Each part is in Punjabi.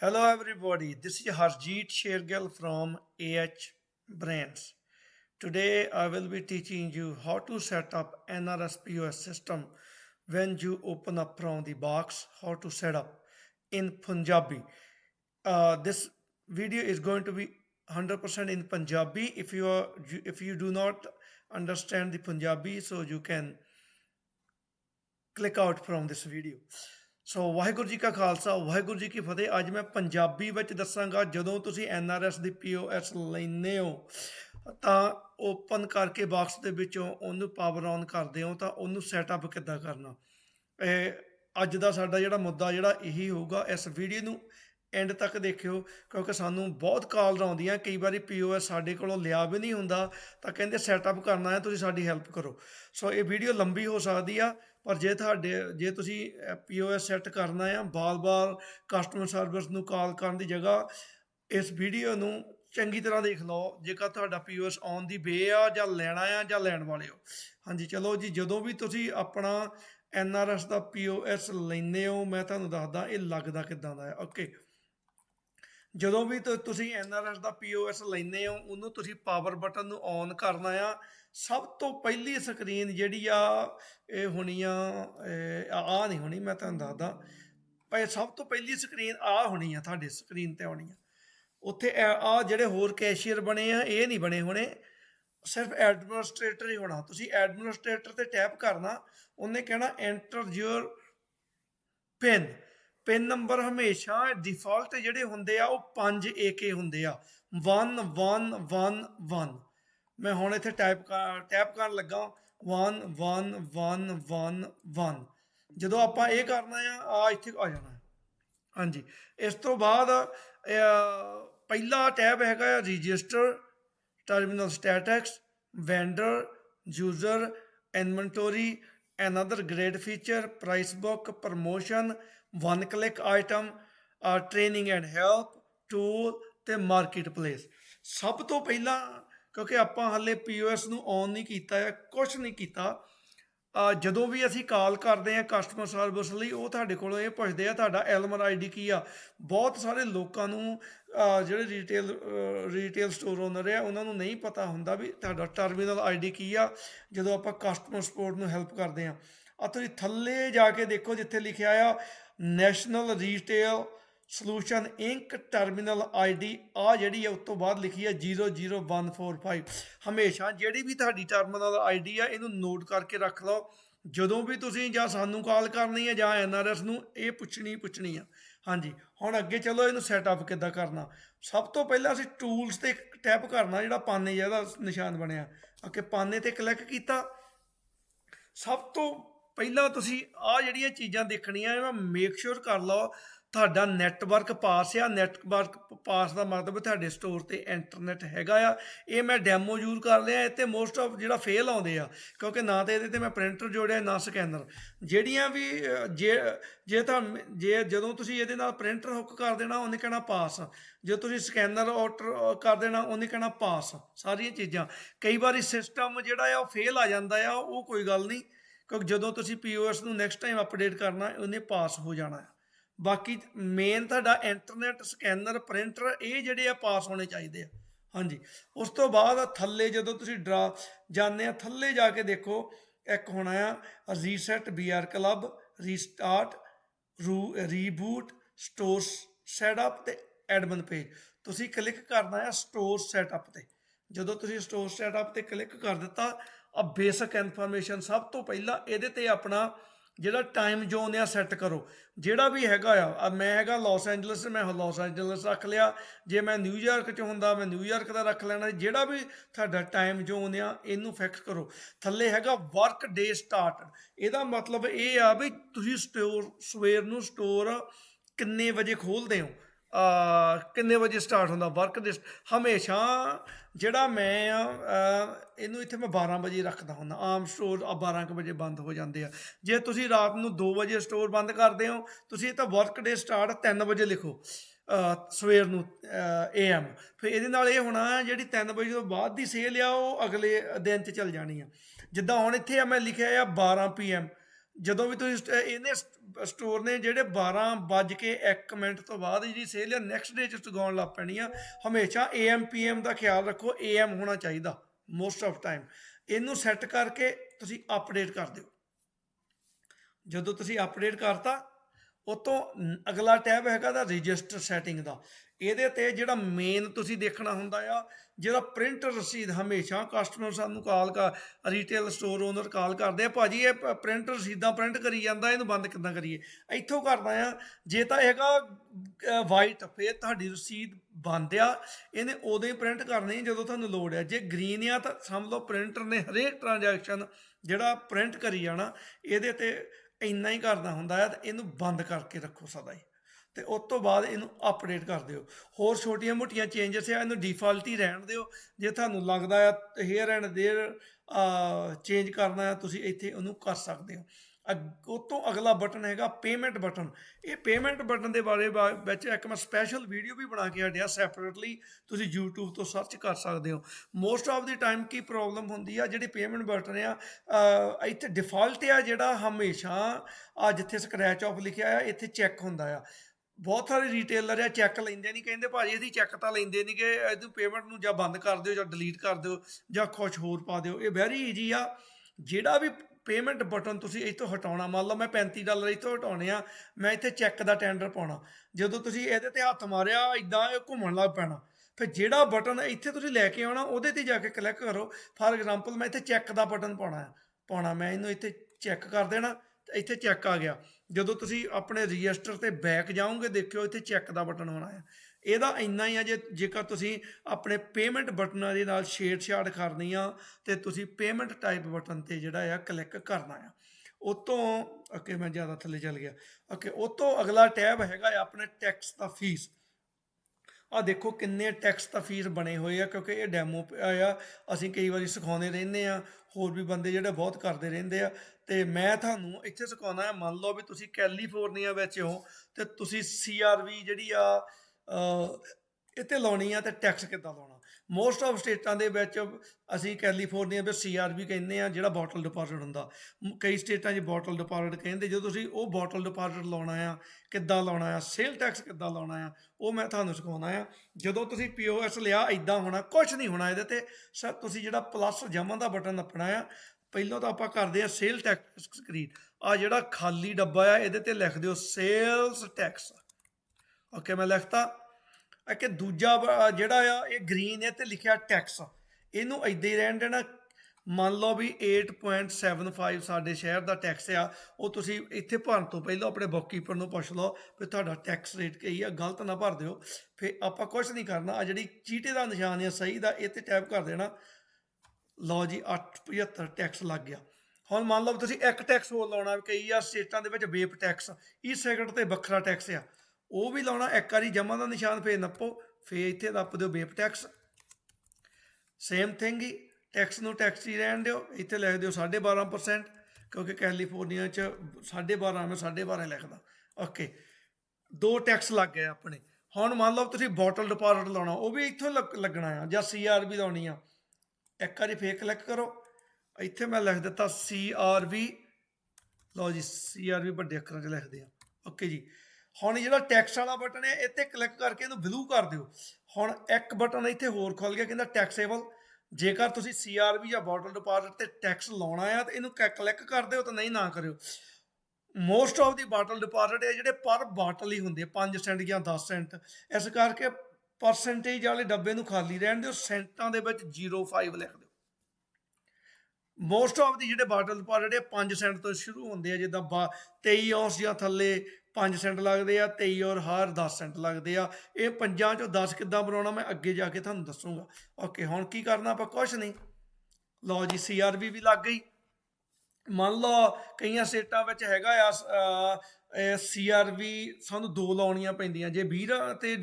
Hello everybody, this is Harjeet Shergill from AH Brands. Today I will be teaching you how to set up NRS POS system when you open up from the box, how to set up in Punjabi. Uh, this video is going to be 100% in Punjabi. If you are, if you do not understand the Punjabi, so you can click out from this video. ਸੋ ਵਾਹਿਗੁਰੂ ਜੀ ਕਾ ਖਾਲਸਾ, ਵਾਹਿਗੁਰੂ ਜੀ ਕੀ ਫਤਿਹ। ਅੱਜ ਮੈਂ ਪੰਜਾਬੀ ਵਿੱਚ ਦੱਸਾਂਗਾ, ਜਦੋਂ ਤੁਸੀਂ ਐਨਆਰਐਸ ਦੀ ਪੀਓਐਸ ਲੈਂਦੇ ਹੋ, ਤਾਂ ਓਪਨ ਕਰਕੇ ਬਾਕਸ ਦੇ ਵਿੱਚੋਂ ਉਹਨੂੰ ਪਾਵਰ ਔਨ ਕਰਦੇ ਹੋ, ਤਾਂ ਉਹਨੂੰ ਸੈਟਅਪ ਕਿੱਦਾਂ ਕਰਨਾ? ਇਹ ਅੱਜ ਦਾ ਸਾਡਾ ਜਿਹੜਾ ਮੁੱਦਾ, ਜਿਹੜਾ ਇਹੀ ਹੋਊਗਾ, ਇਸ ਵੀਡੀਓ ਨੂੰ ਐਂਡ ਤੱਕ ਦੇਖਿਓ, ਕਿਉਂਕਿ ਸਾਨੂੰ ਬਹੁਤ ਕਾਲਸ ਆਉਂਦੀਆਂ, ਕਈ ਵਾਰੀ ਪੀਓਐਸ ਸਾਡੇ ਕੋਲੋਂ ਲਿਆ ਵੀ ਨਹੀਂ ਹੁੰਦਾ, ਤਾਂ ਕਹਿੰਦੇ ਸੈਟਅਪ ਕਰਨਾ ਹੈ, ਤੁਸੀਂ ਸਾਡੀ ਹੈਲਪ ਕਰੋ। ਸੋ ਇਹ ਵੀਡੀਓ ਲੰਬੀ ਹੋ ਸਕਦੀ ਆ ਪਰ ਜੇ ਤੁਹਾਡੇ, ਜੇ ਤੁਸੀਂ ਪੀਓਐਸ ਸੈੱਟ ਕਰਨਾ ਆ ਬਾਰ-ਬਾਰ ਕਸਟਮਰ ਸਰਵਿਸ ਨੂੰ ਕਾਲ ਕਰਨ ਦੀ ਜਗ੍ਹਾ, ਇਸ ਵੀਡੀਓ ਨੂੰ ਚੰਗੀ ਤਰ੍ਹਾਂ ਦੇਖ ਲਓ। ਜੇਕਰ ਤੁਹਾਡਾ ਪੀਓਐਸ ਔਨ ਦੀ ਵੇ ਆ ਜਾਂ ਲੈਣਾ ਆ ਜਾਂ ਲੈਣ ਵਾਲੇ ਹੋ। ਹਾਂਜੀ, ਚਲੋ ਜੀ, ਜਦੋਂ ਵੀ ਤੁਸੀਂ ਆਪਣਾ ਐਨਆਰਐਸ ਦਾ ਪੀਓਐਸ ਲੈਂਦੇ ਹੋ, ਮੈਂ ਤੁਹਾਨੂੰ ਦੱਸਦਾ ਇਹ ਲੱਗਦਾ ਕਿਦਾਂ ਦਾ ਹੈ ਓਕੇ ਜਦੋਂ ਵੀ ਤੁ- ਤੁਸੀਂ ਐਨਆਰਐਸ ਦਾ ਪੀਓਐਸ ਲੈਂਦੇ ਹੋ, ਉਹਨੂੰ ਤੁਸੀਂ ਪਾਵਰ ਬਟਨ ਨੂੰ ਔਨ ਕਰਨਾ ਆ। ਸਭ ਤੋਂ ਪਹਿਲੀ ਸਕਰੀਨ ਜਿਹੜੀ ਆ, ਇਹ ਹੋਣੀ ਆ ਆ ਨਹੀਂ ਹੋਣੀ, ਮੈਂ ਤੁਹਾਨੂੰ ਦੱਸਦਾ। ਪਰ ਸਭ ਤੋਂ ਪਹਿਲੀ ਸਕਰੀਨ ਆ ਹੋਣੀ ਆ, ਤੁਹਾਡੇ ਸਕਰੀਨ ਤੇ ਆਉਣੀ ਆ। ਉੱਥੇ ਆ ਜਿਹੜੇ ਹੋਰ ਕੈਸ਼ੀਅਰ ਬਣੇ ਆ, ਇਹ ਨਹੀਂ ਬਣੇ ਹੋਣੇ। ਸਿਰਫ ਐਡਮਿਨਿਸਟ੍ਰੇਟਰ ਹੀ ਹੋਣਾ। ਤੁਸੀਂ ਐਡਮਿਨਿਸਟ੍ਰੇਟਰ ਤੇ ਟੈਪ ਕਰਨਾ, ਉਹਨੇ ਕਹਿਣਾ enter your PIN PIN number ਹਮੇਸ਼ਾ ਡਿਫਾਲਟ ਜਿਹੜੇ ਹੁੰਦੇ ਆ, ਉਹ 5 AK ਹੁੰਦੇ ਆ। 1 1 1 1 ਮੈਂ ਹੁਣ ਇੱਥੇ ਟਾਈਪ ਟੈਪ ਕਰਨ ਲੱਗਾ 1 1 1 1 1 ਜਦੋਂ ਆਪਾਂ ਇਹ ਕਰਨਾ ਆ ਆ ਇੱਥੇ ਆ ਜਾਣਾ। ਹਾਂਜੀ। ਇਸ ਤੋਂ ਬਾਅਦ ਪਹਿਲਾ ਟੈਬ ਹੈਗਾ ਆ register terminal statics vendor user inventory another great feature price book promotion one click item uh, training and help tool ਤੇ marketplace ਸਭ ਤੋਂ ਪਹਿਲਾਂ ਕਿਉਂਕਿ ਆਪਾਂ ਹਾਲੇ POS ਨੂੰ ਔਨ ਨਹੀਂ ਕੀਤਾ ਹੈ ਕੁਝ ਨਹੀਂ ਕੀਤਾ ਜਦੋਂ ਵੀ ਅਸੀਂ ਕਾਲ ਕਰਦੇ ਆ ਕਸਟਮਰ ਸਰਵਿਸ ਲਈ, ਉਹ ਤੁਹਾਡੇ ਕੋਲੋਂ ਇਹ ਪੁੱਛਦੇ ਆ, ਤੁਹਾਡਾ ਐਲਮਰ ਆਈਡੀ ਕੀ ਆ? ਬਹੁਤ ਸਾਰੇ ਲੋਕਾਂ ਨੂੰ ਜਿਹੜੇ ਰੀਟੇਲ ਰੀਟੇਲ ਸਟੋਰ ਓਨਰ ਆ, ਉਹਨਾਂ ਨੂੰ ਨਹੀਂ ਪਤਾ ਹੁੰਦਾ ਵੀ ਤੁਹਾਡਾ ਟਰਮੀਨਲ ਆਈਡੀ ਕੀ ਆ, ਜਦੋਂ ਆਪਾਂ ਕਸਟਮਰ ਸਪੋਰਟ ਨੂੰ ਹੈਲਪ ਕਰਦੇ ਆ ਆ ਤੁਸੀਂ ਥੱਲੇ ਜਾ ਕੇ ਦੇਖੋ, ਜਿੱਥੇ ਲਿਖਿਆ ਆ national retail solution Inc terminal ID ਆ ਜਿਹੜੀ ਹੈ, ਉਸ ਤੋਂ ਬਾਅਦ ਲਿਖੀ ਹੈ 00145 ਹਮੇਸ਼ਾ ਜਿਹੜੀ ਵੀ ਤੁਹਾਡੀ ਟਰਮੀਨਲ ਆਈਡੀ ਆ, ਇਹਨੂੰ ਨੋਟ ਕਰਕੇ ਰੱਖ ਲਓ। ਜਦੋਂ ਵੀ ਤੁਸੀਂ ਜਾਂ ਸਾਨੂੰ ਕਾਲ ਕਰਨੀ ਹੈ ਜਾਂ ਐਨਆਰਐਸ ਨੂੰ, ਇਹ ਪੁੱਛਣੀ ਪੁੱਛਣੀ ਆ। ਹਾਂਜੀ, ਹੁਣ ਅੱਗੇ ਚਲੋ ਇਹਨੂੰ ਸੈਟਅਪ ਕਿੱਦਾਂ ਕਰਨਾ? ਸਭ ਤੋਂ ਪਹਿਲਾਂ ਅਸੀਂ ਟੂਲਸ ਤੇ ਟੈਪ ਕਰਨਾ, ਜਿਹੜਾ ਪਾਨੇ ਜਿਹਦਾ ਨਿਸ਼ਾਨ ਬਣਿਆ। ਅੱਗੇ ਪਾਨੇ ਤੇ ਕਲਿੱਕ ਕੀਤਾ। ਸਭ ਤੋਂ ਪਹਿਲਾਂ ਤੁਸੀਂ ਆ ਜਿਹੜੀਆਂ ਚੀਜ਼ਾਂ ਦੇਖਣੀਆਂ ਇਹ ਮੇਕ ਸ਼ੋਰ ਕਰ ਲਓ। ਤੁਹਾਡਾ ਨੈਟਵਰਕ ਪਾਸ ਆ ਨੈਟਵਰਕ ਪਾਸ ਦਾ ਮਤਲਬ ਤੁਹਾਡੇ ਸਟੋਰ ਤੇ ਇੰਟਰਨੈਟ ਹੈਗਾ ਆ। ਇਹ ਮੈਂ ਡੈਮੋ ਯੂਜ਼ ਕਰ ਲਿਆ, ਇਹ ਤੇ ਮੋਸਟ ਆਫ ਜਿਹੜਾ ਫੇਲ ਆਉਂਦੇ ਆ, ਕਿਉਂਕਿ ਨਾ ਤੇ ਇਹਦੇ ਤੇ ਮੈਂ ਪ੍ਰਿੰਟਰ ਜੋੜਿਆ, ਨਾ ਸਕੈਨਰ ਜਿਹੜੀਆਂ ਵੀ, ਜੇ ਜੇ ਤਾਂ, ਜੇ ਜਦੋਂ ਤੁਸੀਂ ਇਹਦੇ ਨਾਲ ਪ੍ਰਿੰਟਰ ਹੁੱਕ ਕਰ ਦੇਣਾ, ਉਹਨੇ ਕਹਿਣਾ ਪਾਸ ਜੇ ਤੁਸੀਂ ਸਕੈਨਰ ਆਰਡਰ ਕਰ ਦੇਣਾ, ਉਹਨੇ ਕਹਿਣਾ ਪਾਸ ਸਾਰੀਆਂ ਚੀਜ਼ਾਂ। ਕਈ ਵਾਰੀ ਸਿਸਟਮ ਜਿਹੜਾ ਆ, ਉਹ ਫੇਲ ਆ ਜਾਂਦਾ ਆ, ਉਹ ਕੋਈ ਗੱਲ ਨਹੀਂ, ਕਿਉਂਕਿ ਜਦੋਂ ਤੁਸੀਂ ਪੀਓਐਸ ਨੂੰ ਨੈਕਸਟ ਟਾਈਮ ਅਪਡੇਟ ਕਰਨਾ, ਉਹਨੇ ਪਾਸ ਹੋ ਜਾਣਾ ਹੈ ਬਾਕੀ ਮੇਨ ਤੁਹਾਡਾ ਇੰਟਰਨੈਟ ਸਕੈਨਰ ਪ੍ਰਿੰਟਰ ਇਹ ਜਿਹੜੇ ਆ ਪਾਸ ਹੋਣੇ ਚਾਹੀਦੇ ਆ। ਹਾਂਜੀ। ਉਸ ਤੋਂ ਬਾਅਦ ਥੱਲੇ ਜਦੋਂ ਤੁਸੀਂ ਡਰਾ ਜਾਂਦੇ ਆ, ਥੱਲੇ ਜਾ ਕੇ ਦੇਖੋ, ਇੱਕ ਹੋਣਾ ਆ ਰੀਸੈਟ ਬੀਆਰ ਕਲੱਬ ਰੀਸਟਾਰਟ ਰੂ ਰੀਬੂਟ ਸਟੋਰ ਸੈਟਅਪ ਤੇ ਐਡਮਨ ਪੇਜ ਤੁਸੀਂ ਕਲਿੱਕ ਕਰਨਾ ਆ ਸਟੋਰ ਸੈਟਅਪ ਤੇ। ਜਦੋਂ ਤੁਸੀਂ ਸਟੋਰ ਸੈਟਅਪ ਤੇ ਕਲਿੱਕ ਕਰ ਦਿੱਤਾ, ਆ ਬੇਸਿਕ ਇਨਫੋਰਮੇਸ਼ਨ ਸਭ ਤੋਂ ਪਹਿਲਾਂ ਇਹਦੇ ਤੇ ਆਪਣਾ ਜਿਹੜਾ ਟਾਈਮ ਜ਼ੋਨ ਆ ਸੈੱਟ ਕਰੋ। ਜਿਹੜਾ ਵੀ ਹੈਗਾ ਆ ਮੈਂ ਹੈਗਾ ਲਾਸ ਐਂਜਲਸ ਮੈਂ ਲਾਸ ਐਂਜਲਸ ਰੱਖ ਲਿਆ। ਜੇ ਮੈਂ ਨਿਊਯਾਰਕ ਚ ਹੁੰਦਾ, ਮੈਂ ਨਿਊਯਾਰਕ ਦਾ ਰੱਖ ਲੈਣਾ। ਜਿਹੜਾ ਵੀ ਤੁਹਾਡਾ ਟਾਈਮ ਜ਼ੋਨ ਆ, ਇਹਨੂੰ ਫਿਕਸ ਕਰੋ। ਥੱਲੇ ਹੈਗਾ ਵਰਕ ਡੇ ਸਟਾਰਟ ਇਹਦਾ ਮਤਲਬ ਇਹ ਆ ਵੀ ਤੁਸੀਂ ਸਟੋਰ ਸਵੇਰ ਨੂੰ ਸਟੋਰ ਕਿੰਨੇ ਵਜੇ ਖੋਲਦੇ ਹੋ? ਕਿੰਨੇ ਵਜੇ ਸਟਾਰਟ ਹੁੰਦਾ? ਵਰਕ ਦੇ ਹਮੇਸ਼ਾ ਜਿਹੜਾ ਮੈਂ ਆ ਇਹਨੂੰ ਇੱਥੇ ਮੈਂ 12 ਵਜੇ ਰੱਖਦਾ ਹੁੰਦਾ। ਆਮ ਸਟੋਰ ਆ 12 ਕੁ ਵਜੇ ਬੰਦ ਹੋ ਜਾਂਦੇ ਆ। ਜੇ ਤੁਸੀਂ ਰਾਤ ਨੂੰ 2 ਵਜੇ ਸਟੋਰ ਬੰਦ ਕਰਦੇ ਹੋ, ਤੁਸੀਂ ਤਾਂ ਵਰਕ ਡੇ ਸਟਾਰਟ 3 ਵਜੇ ਲਿਖੋ ਸਵੇਰ ਨੂੰ ਏਐਮ ਫਿਰ ਇਹਦੇ ਨਾਲ ਇਹ ਹੋਣਾ ਜਿਹੜੀ 3 ਵਜੇ ਤੋਂ ਬਾਅਦ ਦੀ ਸੇਲ ਆ, ਉਹ ਅਗਲੇ ਦਿਨ 'ਚ ਚੱਲ ਜਾਣੀ ਆ। ਜਿੱਦਾਂ ਹੁਣ ਇੱਥੇ ਆ ਮੈਂ ਲਿਖਿਆ ਆ 12 ਪੀਐਮ ਜਦੋਂ ਵੀ ਤੁਸੀਂ ਸਟ- ਇਹਨੇ ਸਟ- ਸਟੋਰ ਨੇ ਜਿਹੜੇ 12 ਵੱਜ ਕੇ 1 ਮਿੰਟ ਤੋਂ ਬਾਅਦ ਜਿਹੜੀ ਸੇਲ ਆ ਨੈਕਸਟ ਡੇ ਚ ਸਗਾਉਣ ਲੱਗ ਪੈਣੀ ਆ ਹਮੇਸ਼ਾ AM, PM ਦਾ ਖਿਆਲ ਰੱਖੋ, AM ਹੋਣਾ ਚਾਹੀਦਾ ਮੋਸਟ ਆਫ ਟਾਈਮ ਇਹਨੂੰ ਸੈੱਟ ਕਰਕੇ ਤੁਸੀਂ ਅਪਡੇਟ ਕਰ ਦਿਓ। ਜਦੋਂ ਤੁਸੀਂ ਅਪਡੇਟ ਕਰਤਾ, ਉਤੋਂ ਅਗਲਾ ਟੈਬ ਹੈਗਾ ਦਾ ਰਜਿਸਟਰ ਸੈਟਿੰਗ ਦਾ। ਇਹਦੇ ਤੇ ਜਿਹੜਾ ਮੇਨ ਤੁਸੀਂ ਦੇਖਣਾ ਹੁੰਦਾ ਆ, ਜਿਹੜਾ ਪ੍ਰਿੰਟ ਰਸੀਦ ਹਮੇਸ਼ਾ ਕਸਟਮਰ ਸਾਨੂੰ ਕਾਲ ਕਰ ਰੀਟੇਲ ਸਟੋਰ ਓਨਰ ਕਾਲ ਕਰਦੇ ਆ, ਭਾਜੀ ਇਹ ਪ੍ਰਿੰਟ ਰਸੀਦਾਂ ਪ੍ਰਿੰਟ ਕਰੀ ਜਾਂਦਾ, ਇਹਨੂੰ ਬੰਦ ਕਿੱਦਾਂ ਕਰੀਏ? ਇੱਥੋਂ ਕਰਦਾ ਆ, ਜੇ ਤਾਂ ਹੈਗਾ ਵਾਈਟ ਫੇਰ ਤੁਹਾਡੀ ਰਸੀਦ ਬੰਦ ਆ, ਇਹਨੇ ਉਦੋਂ ਹੀ ਪ੍ਰਿੰਟ ਕਰਨੀ ਜਦੋਂ ਤੁਹਾਨੂੰ ਲੋੜ ਆ। ਜੇ ਗ੍ਰੀਨ ਆ ਤਾਂ ਸਮਝ ਲਓ ਪ੍ਰਿੰਟਰ ਨੇ ਹਰੇਕ ਟ੍ਰਾਂਜੈਕਸ਼ਨ ਜਿਹੜਾ ਪ੍ਰਿੰਟ ਕਰੀ ਜਾਣਾ, ਇਹਦੇ ਤੇ ਇੰਨਾ ਹੀ ਕਰਦਾ ਹੁੰਦਾ ਆ, ਤੇ ਇਹਨੂੰ ਬੰਦ ਕਰਕੇ ਰੱਖੋ ਸਦਾ ਹੀ। ਤੇ ਉਸ ਤੋਂ ਬਾਅਦ ਇਹਨੂੰ ਅਪਡੇਟ ਕਰ ਦਿਓ। ਹੋਰ ਛੋਟੀਆਂ ਮੋਟੀਆਂ ਚੇਂਜਸ ਆ, ਇਹਨੂੰ ਡਿਫਾਲਟ ਹੀ ਰਹਿਣ ਦਿਓ। ਜੇ ਤੁਹਾਨੂੰ ਲੱਗਦਾ ਆ ਹੇਅਰ ਐਂਡ ਦੇਅਰ ਚੇਂਜ ਕਰਨਾ ਆ, ਤੁਸੀਂ ਇੱਥੇ ਉਹਨੂੰ ਕਰ ਸਕਦੇ ਹੋ। ਅਗ- ਉਹ ਤੋਂ ਅਗਲਾ ਬਟਨ ਹੈਗਾ ਪੇਮੈਂਟ ਬਟਨ ਇਹ ਪੇਮੈਂਟ ਬਟਨ ਦੇ ਬਾਰੇ ਬਾ- ਵਿੱਚ ਇੱਕ ਮੈਂ ਸਪੈਸ਼ਲ ਵੀਡੀਓ ਵੀ ਬਣਾ ਕੇ ਹਟਿਆ ਸੈਪਰੇਟਲੀ ਤੁਸੀਂ YouTube ਤੋਂ ਸਰਚ ਕਰ ਸਕਦੇ ਹੋ। ਮੋਸਟ ਆਫ ਦੀ ਟਾਈਮ ਕੀ ਪ੍ਰੋਬਲਮ ਹੁੰਦੀ ਆ, ਜਿਹੜੀ ਪੇਮੈਂਟ ਬਟਨ ਆ ਇੱਥੇ ਡਿਫਾਲਟ ਆ ਜਿਹੜਾ ਹਮੇਸ਼ਾ, ਆ ਜਿੱਥੇ ਸਕ੍ਰੈਚ ਆਫ ਲਿਖਿਆ ਆ, ਇੱਥੇ ਚੈੱਕ ਹੁੰਦਾ ਆ। ਬਹੁਤ ਸਾਰੇ ਰੀਟੇਲਰ ਆ ਚੈੱਕ ਲੈਂਦੇ ਨਹੀਂ ਕਹਿੰਦੇ ਭਾਜੀ ਇਹਦੀ ਚੈੱਕ ਤਾਂ ਲੈਂਦੇ ਨਹੀਂ ਕਿ ਇਹਨੂੰ ਪੇਮੈਂਟ ਨੂੰ ਜਾਂ ਬੰਦ ਕਰ ਦਿਓ ਜਾਂ ਡਿਲੀਟ ਕਰ ਦਿਓ ਜਾਂ ਕੁਛ ਹੋਰ ਪਾ ਦਿਓ, ਇਹ ਵੈਰੀ ਈਜੀ ਆ। ਜਿਹੜਾ ਵੀ ਪੇਮੈਂਟ ਬਟਨ ਤੁਸੀਂ ਇੱਥੋਂ ਹਟਾਉਣਾ, ਮੰਨ ਲਓ ਮੈਂ 35 ਡਾਲਰ ਇੱਥੋਂ ਹਟਾਉਣੇ ਆ, ਮੈਂ ਇੱਥੇ ਚੈੱਕ ਦਾ ਟੈਂਡਰ ਪਾਉਣਾ, ਜਦੋਂ ਤੁਸੀਂ ਇਹਦੇ ਤੇ ਹੱਥ ਮਾਰਿਆ ਇਦਾਂ ਇਹ ਘੁੰਮਣ ਲੱਗ ਪੈਣਾ। ਫਿਰ ਜਿਹੜਾ ਬਟਨ ਇੱਥੇ ਤੁਸੀਂ ਲੈ ਕੇ ਆਉਣਾ, ਉਹਦੇ ਤੇ ਜਾ ਕੇ ਕਲਿੱਕ ਕਰੋ। ਫਾਰ ਐਗਜ਼ਾਮਪਲ ਮੈਂ ਇੱਥੇ ਚੈੱਕ ਦਾ ਬਟਨ ਪਾਉਣਾ ਹੈ ਪਾਉਣਾ, ਮੈਂ ਇਹਨੂੰ ਇੱਥੇ ਚੈੱਕ ਕਰ ਦੇਣਾ। ਇੱਥੇ ਚੈੱਕ ਆ ਗਿਆ। ਜਦੋਂ ਤੁਸੀਂ ਆਪਣੇ ਰਜਿਸਟਰ ਤੇ ਬੈਕ ਜਾਓਗੇ, ਦੇਖਿਓ ਇੱਥੇ ਚੈੱਕ ਦਾ ਬਟਨ ਹੋਣਾ ਹੈ ਇਹਦਾ ਇੰਨਾ ਹੀ ਆ ਜੇ, ਜੇਕਰ ਤੁਸੀਂ ਆਪਣੇ ਪੇਮੈਂਟ ਬਟਨਾਂ ਦੇ ਨਾਲ ਛੇੜਛਾੜ ਕਰਨੀ ਆ, ਤੇ ਤੁਸੀਂ ਪੇਮੈਂਟ ਟਾਈਪ ਬਟਨ ਤੇ ਜਿਹੜਾ ਆ ਕਲਿੱਕ ਕਰਨਾ ਆ। ਉਤੋਂ ਓਕੇ ਮੈਂ ਜ਼ਿਆਦਾ ਥੱਲੇ ਚੱਲ ਗਿਆ। ਓਕੇ ਉਤੋਂ ਅਗਲਾ ਟੈਬ ਹੈਗਾ ਆ ਆਪਣੇ ਟੈਕਸ ਦਾ ਫੀਸ ਆ ਦੇਖੋ ਕਿੰਨੇ ਟੈਕਸ ਦਾ ਫੀਸ ਬਣੇ ਹੋਏ ਆ, ਕਿਉਂਕਿ ਇਹ ਡੈਮੋ ਆ, ਅਸੀਂ ਕਈ ਵਾਰੀ ਸਿਖਾਉਂਦੇ ਰਹਿੰਦੇ ਆ, ਹੋਰ ਵੀ ਬੰਦੇ ਜਿਹੜੇ ਬਹੁਤ ਕਰਦੇ ਰਹਿੰਦੇ ਆ, ਤੇ ਮੈਂ ਤੁਹਾਨੂੰ ਇੱਥੇ ਸਿਖਾਉਣਾ ਹੈ, ਮੰਨ ਲਓ ਵੀ ਤੁਸੀਂ ਕੈਲੀਫੋਰਨੀਆ ਵਿੱਚ ਹੋ, ਤੇ ਤੁਸੀਂ ਸੀਆਰਵੀ ਜਿਹੜੀ ਆ ਇੱਥੇ ਲਾਉਣੀ ਆ ਤੇ ਟੈਕਸ ਕਿੱਦਾਂ ਲਾਉਣਾ? ਮੋਸਟ ਆਫ ਸਟੇਟਾਂ ਦੇ ਵਿੱਚ ਅਸੀਂ ਕੈਲੀਫੋਰਨੀਆ ਵਿੱਚ ਸੀਆਰਵੀ ਕਹਿੰਦੇ ਆ ਜਿਹੜਾ ਬੋਟਲ ਡਿਪੋਜ਼ਿਟ ਹੁੰਦਾ। ਕਈ ਸਟੇਟਾਂ 'ਚ ਬੋਟਲ ਡਿਪੋਜ਼ਿਟ ਕਹਿੰਦੇ, ਜਦੋਂ ਤੁਸੀਂ ਉਹ ਬੋਟਲ ਡਿਪੋਜ਼ਿਟ ਲਾਉਣਾ ਆ, ਕਿੱਦਾਂ ਲਾਉਣਾ ਆ ਸੇਲ ਟੈਕਸ ਕਿੱਦਾਂ ਲਾਉਣਾ ਆ, ਉਹ ਮੈਂ ਤੁਹਾਨੂੰ ਸਿਖਾਉਣਾ ਆ। ਜਦੋਂ ਤੁਸੀਂ ਪੀਓਐਸ ਲਿਆ ਇਦਾਂ ਹੋਣਾ ਕੁਝ ਨਹੀਂ ਹੋਣਾ ਇਹਦੇ ਤੇ ਸਰ ਤੁਸੀਂ ਜਿਹੜਾ ਪਲੱਸ ਜਮਾ ਦਾ ਬਟਨ ਨੱਪਣਾ ਆ, ਪਹਿਲਾਂ ਤਾਂ ਆਪਾਂ ਕਰਦੇ ਆ ਸੇਲ ਟੈਕਸ ਸਕਰੀਨ ਆ ਜਿਹੜਾ ਖਾਲੀ ਡੱਬਾ ਆ, ਇਹਦੇ ਤੇ ਲਿਖ ਦਿਓ ਸੇਲਸ ਟੈਕਸ ਓਕੇ ਮੈਂ ਲਿਖਤਾ। ਕਿ ਦੂਜਾ ਜਿਹੜਾ ਆ, ਇਹ ਗ੍ਰੀਨ ਹੈ ਤੇ ਲਿਖਿਆ ਟੈਕਸ ਇਹਨੂੰ ਇਦਾਂ ਹੀ ਰਹਿਣ ਦੇਣਾ। ਮੰਨ ਲਓ ਵੀ 8.75 ਸਾਡੇ ਸ਼ਹਿਰ ਦਾ ਟੈਕਸ ਆ, ਉਹ ਤੁਸੀਂ ਇੱਥੇ ਭਰਨ ਤੋਂ ਪਹਿਲਾਂ ਆਪਣੇ ਬੁੱਕਕੀਪਰ ਨੂੰ ਪੁੱਛ ਲਓ ਵੀ ਤੁਹਾਡਾ ਟੈਕਸ ਰੇਟ ਕੀ ਆ, ਗਲਤ ਨਾ ਭਰ ਦਿਓ। ਫਿਰ ਆਪਾਂ ਕੁਝ ਨਹੀਂ ਕਰਨਾ, ਆ ਜਿਹੜੀ ਚੀਟੇ ਦਾ ਨਿਸ਼ਾਨ ਆ, ਸਹੀ ਦਾ, ਇਹ ਤੇ ਟੈਪ ਕਰ ਦੇਣਾ। ਲਓ ਜੀ 875 ਟੈਕਸ ਲੱਗ ਗਿਆ। ਹੁਣ ਮੰਨ ਲਓ ਵੀ ਤੁਸੀਂ ਇੱਕ ਟੈਕਸ ਹੋਰ ਲਾਉਣਾ ਕਈ ਆ, ਸਟੇਟਾਂ ਦੇ ਵਿੱਚ ਵੇਪ ਟੈਕਸ ਈ ਸਿਗਰਟ ਤੇ ਵੱਖਰਾ ਟੈਕਸ ਆ। ਉਹ ਵੀ ਲਾਉਣਾ, ਇੱਕ ਵਾਰੀ ਜਮਾ ਦਾ ਨਿਸ਼ਾਨ ਫੇਰ ਨੱਪੋ, ਫੇਰ ਇੱਥੇ ਨੱਪ ਦਿਓ ਵੇਪ ਟੈਕਸ ਸੇਮ ਥਿੰਗ ਹੀ ਟੈਕਸ ਨੂੰ ਟੈਕਸ ਹੀ ਰਹਿਣ ਦਿਓ, ਇੱਥੇ ਲਿਖ ਦਿਓ 12.5% ਕਿਉਂਕਿ ਕੈਲੀਫੋਰਨੀਆ ਚ 12.5 ਮੈਂ 12.5 ਲਿਖਦਾ। ਓਕੇ ਦੋ ਟੈਕਸ ਲੱਗ ਗਏ ਆਪਣੇ। ਹੁਣ ਮੰਨ ਲਓ ਤੁਸੀਂ ਬੋਟਲ ਡਿਪੋਜ਼ਿਟ ਲਾਉਣਾ, ਉਹ ਵੀ ਇੱਥੋਂ ਲੱਗ- ਲੱਗਣਾ ਆ, ਜਾਂ ਸੀਆਰਬੀ ਲਾਉਣੀ ਆ। ਇੱਕ ਵਾਰੀ ਫੇਰ ਕਲਿੱਕ ਕਰੋ। ਇੱਥੇ ਮੈਂ ਲਿਖ ਦਿੱਤਾ ਸੀਆਰਬੀ ਲਓ ਜੀ ਸੀਆਰਬੀ ਵੱਡੇ ਅੱਖਰਾਂ 'ਚ ਲਿਖਦੇ ਆ। ਓਕੇ ਜੀ। ਹੁਣ ਜਿਹੜਾ ਟੈਕਸ ਵਾਲਾ ਬਟਨ ਹੈ, ਇੱਥੇ ਕਲਿੱਕ ਕਰਕੇ ਇਹਨੂੰ ਬਲੂ ਕਰ ਦਿਓ। ਹੁਣ ਇੱਕ ਬਟਨ ਇੱਥੇ ਹੋਰ ਖੁੱਲ ਗਿਆ, ਕਹਿੰਦਾ ਟੈਕਸੇਬਲ ਜੇਕਰ ਤੁਸੀਂ ਸੀਆਰਬੀ ਜਾਂ ਬੋਟਲ ਡਿਪੋਜ਼ਿਟ ਤੇ ਟੈਕਸ ਲਾਉਣਾ ਆ, ਤਾਂ ਇਹਨੂੰ ਕਲਿੱਕ ਕਰ ਦਿਓ ਤਾਂ ਨਹੀਂ ਨਾ ਕਰਿਓ। Most of the bottle deposit ਹੈ ਜਿਹੜੇ ਪਰ ਬਾਟਲ ਹੀ ਹੁੰਦੇ 5 ਸੈਂਟ ਜਾਂ 10 ਸੈਂਟ ਇਸ ਕਰਕੇ ਪਰਸੈਂਟੇਜ ਵਾਲੇ ਡੱਬੇ ਨੂੰ ਖਾਲੀ ਰਹਿਣ ਦਿਓ, ਸੈਂਟਾਂ ਦੇ ਵਿੱਚ 0.5 ਲਿਖ ਦਿਓ। ਮੋਸਟ ਆਫ ਦੀ ਜਿਹੜੇ ਬਾਟਲ ਡਿਪੋਜ਼ਿਟ ਹੈ 5 ਸੈਂਟ ਤੋਂ ਸ਼ੁਰੂ ਹੁੰਦੇ ਆ, ਜਿੱਦਾਂ ਬਾ- 23 ਔਂਸ ਜਾਂ ਥੱਲੇ 5 ਸੈਂਟ ਲੱਗਦੇ ਆ 23 ਔਰ ਹਾਰ 10 ਸੈਂਟ ਲੱਗਦੇ ਆ। ਇਹ ਪੰਜਾਂ ਚੋਂ 10 ਕਿੱਦਾਂ ਬਣਾਉਣਾ, ਮੈਂ ਅੱਗੇ ਜਾ ਕੇ ਤੁਹਾਨੂੰ ਦੱਸੂਗਾ। ਓਕੇ, ਹੁਣ ਕੀ ਕਰਨਾ ਆਪਾਂ? ਕੁਝ ਨਹੀਂ। ਲਓ ਜੀ ਸੀਆਰਬੀ ਵੀ ਲੱਗ ਗਈ। ਮੰਨ ਲਓ, ਕਈਆਂ ਸਟੇਟਾਂ ਵਿੱਚ ਹੈਗਾ ਆ ਸੀਆਰਬੀ ਸਾਨੂੰ ਦੋ ਲਾਉਣੀਆਂ ਪੈਂਦੀਆਂ। ਜੇ 20 ਤੇ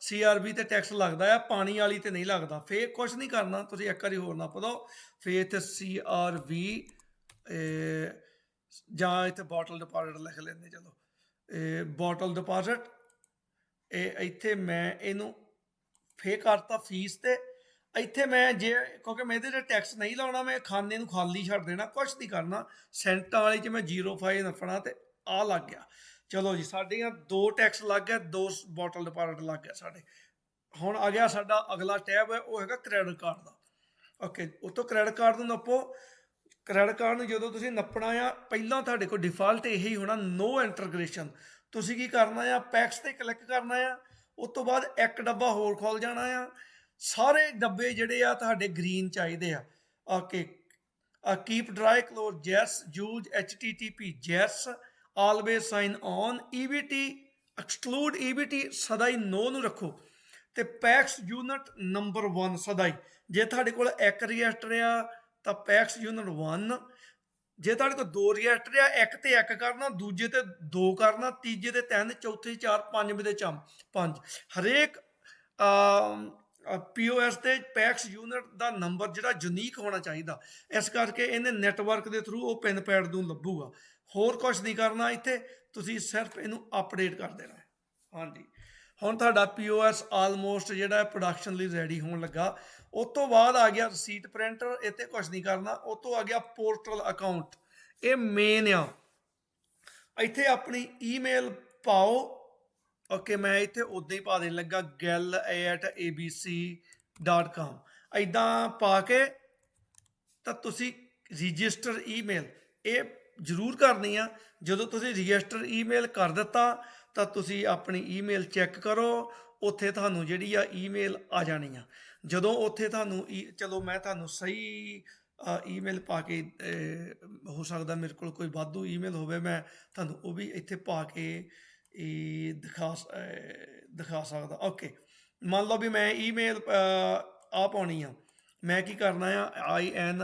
ਸੀਆਰਬੀ ਤੇ ਟੈਕਸ ਲੱਗਦਾ ਆ, ਪਾਣੀ ਵਾਲੀ ਤੇ ਨਹੀਂ ਲੱਗਦਾ। ਫੇਰ ਕੁਝ ਨਹੀਂ ਕਰਨਾ, ਤੁਸੀਂ ਇੱਕ ਵਾਰੀ ਹੋਰ ਨੱਪ ਦਿਓ ਫੇਰ ਇੱਥੇ ਸੀਆਰਬੀ ਜਾਂ ਇੱਥੇ ਬੋਟਲ ਡਿਪੋਜ਼ਿਟ ਲਿਖ ਲੈਂਦੇ, ਚਲੋ। ਇਹ ਬੋਟਲ ਡਿਪੋਜ਼ਿਟ ਇਹ ਇੱਥੇ ਮੈਂ ਇਹਨੂੰ ਫੇ ਕਰਤਾ ਫੀਸ ਤੇ। ਇੱਥੇ ਮੈਂ ਜੇ, ਕਿਉਂਕਿ ਮੈਂ ਇਹਦੇ ਤੇ ਟੈਕਸ ਨਹੀਂ ਲਾਉਣਾ, ਮੈਂ ਖਾਨੇ ਨੂੰ ਖਾਲੀ ਛੱਡ ਦੇਣਾ, ਕੁਛ ਨਹੀਂ ਕਰਨਾ। ਸੈਂਟਾਂ ਵਾਲੀ 'ਚ ਮੈਂ 05 ਨਫਣਾ ਤੇ ਆ ਲੱਗ ਗਿਆ। ਚਲੋ ਜੀ, ਸਾਡੀਆਂ ਦੋ ਟੈਕਸ ਲੱਗ ਗਿਆ ਦੋ ਬੋਟਲ ਡਿਪਾਰਟਮੈਂਟ ਲੱਗ ਗਿਆ ਸਾਡੇ। ਹੁਣ ਆ ਗਿਆ ਸਾਡਾ ਅਗਲਾ ਟੈਬ ਹੈ ਉਹ ਹੈਗਾ ਕ੍ਰੈਡਿਟ ਕਾਰਡ ਦਾ। ਓਕੇ ਉਤੋਂ ਕ੍ਰੈਡਿਟ ਕਾਰਡ ਨੂੰ ਨੱਪੋ। ਕ੍ਰੈਡਿਟ ਕਾਰਡ ਨੂੰ ਜਦੋਂ ਤੁਸੀਂ ਨੱਪਣਾ ਆ, ਪਹਿਲਾਂ ਤੁਹਾਡੇ ਕੋਲ ਡਿਫਾਲਟ ਇਹੀ ਹੋਣਾ ਨੋ ਇੰਟਰਗ੍ਰੇਸ਼ਨ ਤੁਸੀਂ ਕੀ ਕਰਨਾ ਆ ਪੈਕਸ ਤੇ ਕਲਿੱਕ ਕਰਨਾ ਆ, ਉਸ ਤੋਂ ਬਾਅਦ ਇੱਕ ਡੱਬਾ ਹੋਰ ਖੋਲ ਜਾਣਾ ਆ। ਸਾਰੇ ਡੱਬੇ ਜਿਹੜੇ ਆ ਤੁਹਾਡੇ ਗ੍ਰੀਨ ਚਾਹੀਦੇ ਆ। ਓਕੇ ਆ keep dry close yes use http yes always sign on EBT exclude EBT ਸਦਾ ਹੀ ਨੋ ਨੂੰ ਰੱਖੋ। ਤੇ ਪੈਕਸ ਯੂਨਿਟ ਨੰਬਰ 1 ਸਦਾ ਹੀ ਜੇ ਤੁਹਾਡੇ ਕੋਲ ਇੱਕ ਰਜਿਸਟਰ ਆ ਤਾਂ ਪੈਕਸ ਯੂਨਿਟ 1 ਜੇ ਤੁਹਾਡੇ ਕੋਲ ਦੋ ਰਜਿਸਟਰ ਆ, ਇੱਕ ਤੇ ਇੱਕ ਕਰਨਾ, ਦੂਜੇ ਤੇ ਦੋ ਕਰਨਾ, ਤੀਜੇ ਤੇ ਤਿੰਨ, ਚੌਥੇ ਚਾਰ ਪੰਜਵੇਂ ਤੇ ਚਮ ਪੰਜ। ਹਰੇਕ ਪੀਓਐਸ ਤੇ ਪੈਕਸ ਯੂਨਿਟ ਦਾ ਨੰਬਰ ਜਿਹੜਾ ਯੂਨੀਕ ਹੋਣਾ ਚਾਹੀਦਾ। ਇਸ ਕਰਕੇ ਇਹਨੇ ਨੈਟਵਰਕ ਦੇ ਥਰੂ ਉਹ ਪਿੰਨ ਪੈਡ ਨੂੰ ਲੱਭੂਗਾ। ਹੋਰ ਕੁਝ ਨਹੀਂ ਕਰਨਾ ਇੱਥੇ, ਤੁਸੀਂ ਸਿਰਫ ਇਹਨੂੰ ਅਪਡੇਟ ਕਰ ਦੇਣਾ ਹਾਂਜੀ। ਹੁਣ ਤੁਹਾਡਾ ਪੀਓਐਸ ਆਲਮੋਸਟ ਜਿਹੜਾ ਪ੍ਰੋਡਕਸ਼ਨ ਲਈ ਰੈਡੀ ਹੋਣ ਲੱਗਾ। ਉਸ ਤੋਂ ਬਾਅਦ ਆ ਗਿਆ ਰਸੀਟ ਪ੍ਰਿੰਟਰ ਇੱਥੇ ਕੁਝ ਨਹੀਂ ਕਰਨਾ, ਉਸ ਤੋਂ ਆ ਗਿਆ ਪੋਰਟਲ ਅਕਾਊਂਟ ਇਹ ਮੇਨ ਆ। ਇੱਥੇ ਆਪਣੀ ਈਮੇਲ ਪਾਓ। ਓਕੇ ਮੈਂ ਇੱਥੇ ਉਦਾਂ ਹੀ ਪਾ ਦੇਣ ਲੱਗਾ gel@abc.com ਐਦਾਂ ਪਾ ਕੇ ਤਾਂ ਤੁਸੀਂ ਰਜਿਸਟਰ ਈਮੇਲ ਇਹ ਜ਼ਰੂਰ ਕਰਨੀ ਆ। ਜਦੋਂ ਤੁਸੀਂ ਰਜਿਸਟਰ ਈਮੇਲ ਕਰ ਦਿੱਤਾ, ਤਾਂ ਤੁਸੀਂ ਆਪਣੀ ਈਮੇਲ ਚੈੱਕ ਕਰੋ। ਉੱਥੇ ਤੁਹਾਨੂੰ ਜਿਹੜੀ ਆ ਈਮੇਲ ਆ ਜਾਣੀ ਆ। ਜਦੋਂ ਉੱਥੇ ਤੁਹਾਨੂੰ ਈ- ਚਲੋ ਮੈਂ ਤੁਹਾਨੂੰ ਸਹੀ ਈਮੇਲ ਪਾ ਕੇ ਹੋ ਸਕਦਾ ਮੇਰੇ ਕੋਲ ਕੋਈ ਵਾਧੂ ਈਮੇਲ ਹੋਵੇ, ਮੈਂ ਤੁਹਾਨੂੰ ਉਹ ਵੀ ਇੱਥੇ ਪਾ ਕੇ ਇਹ ਦਿਖਾ ਦਿਖਾ ਸਕਦਾ। ਓਕੇ ਮੰਨ ਲਓ ਵੀ ਮੈਂ ਈਮੇਲ ਆ ਪਾਉਣੀ ਆ। ਮੈਂ ਕੀ ਕਰਨਾ ਆ? I N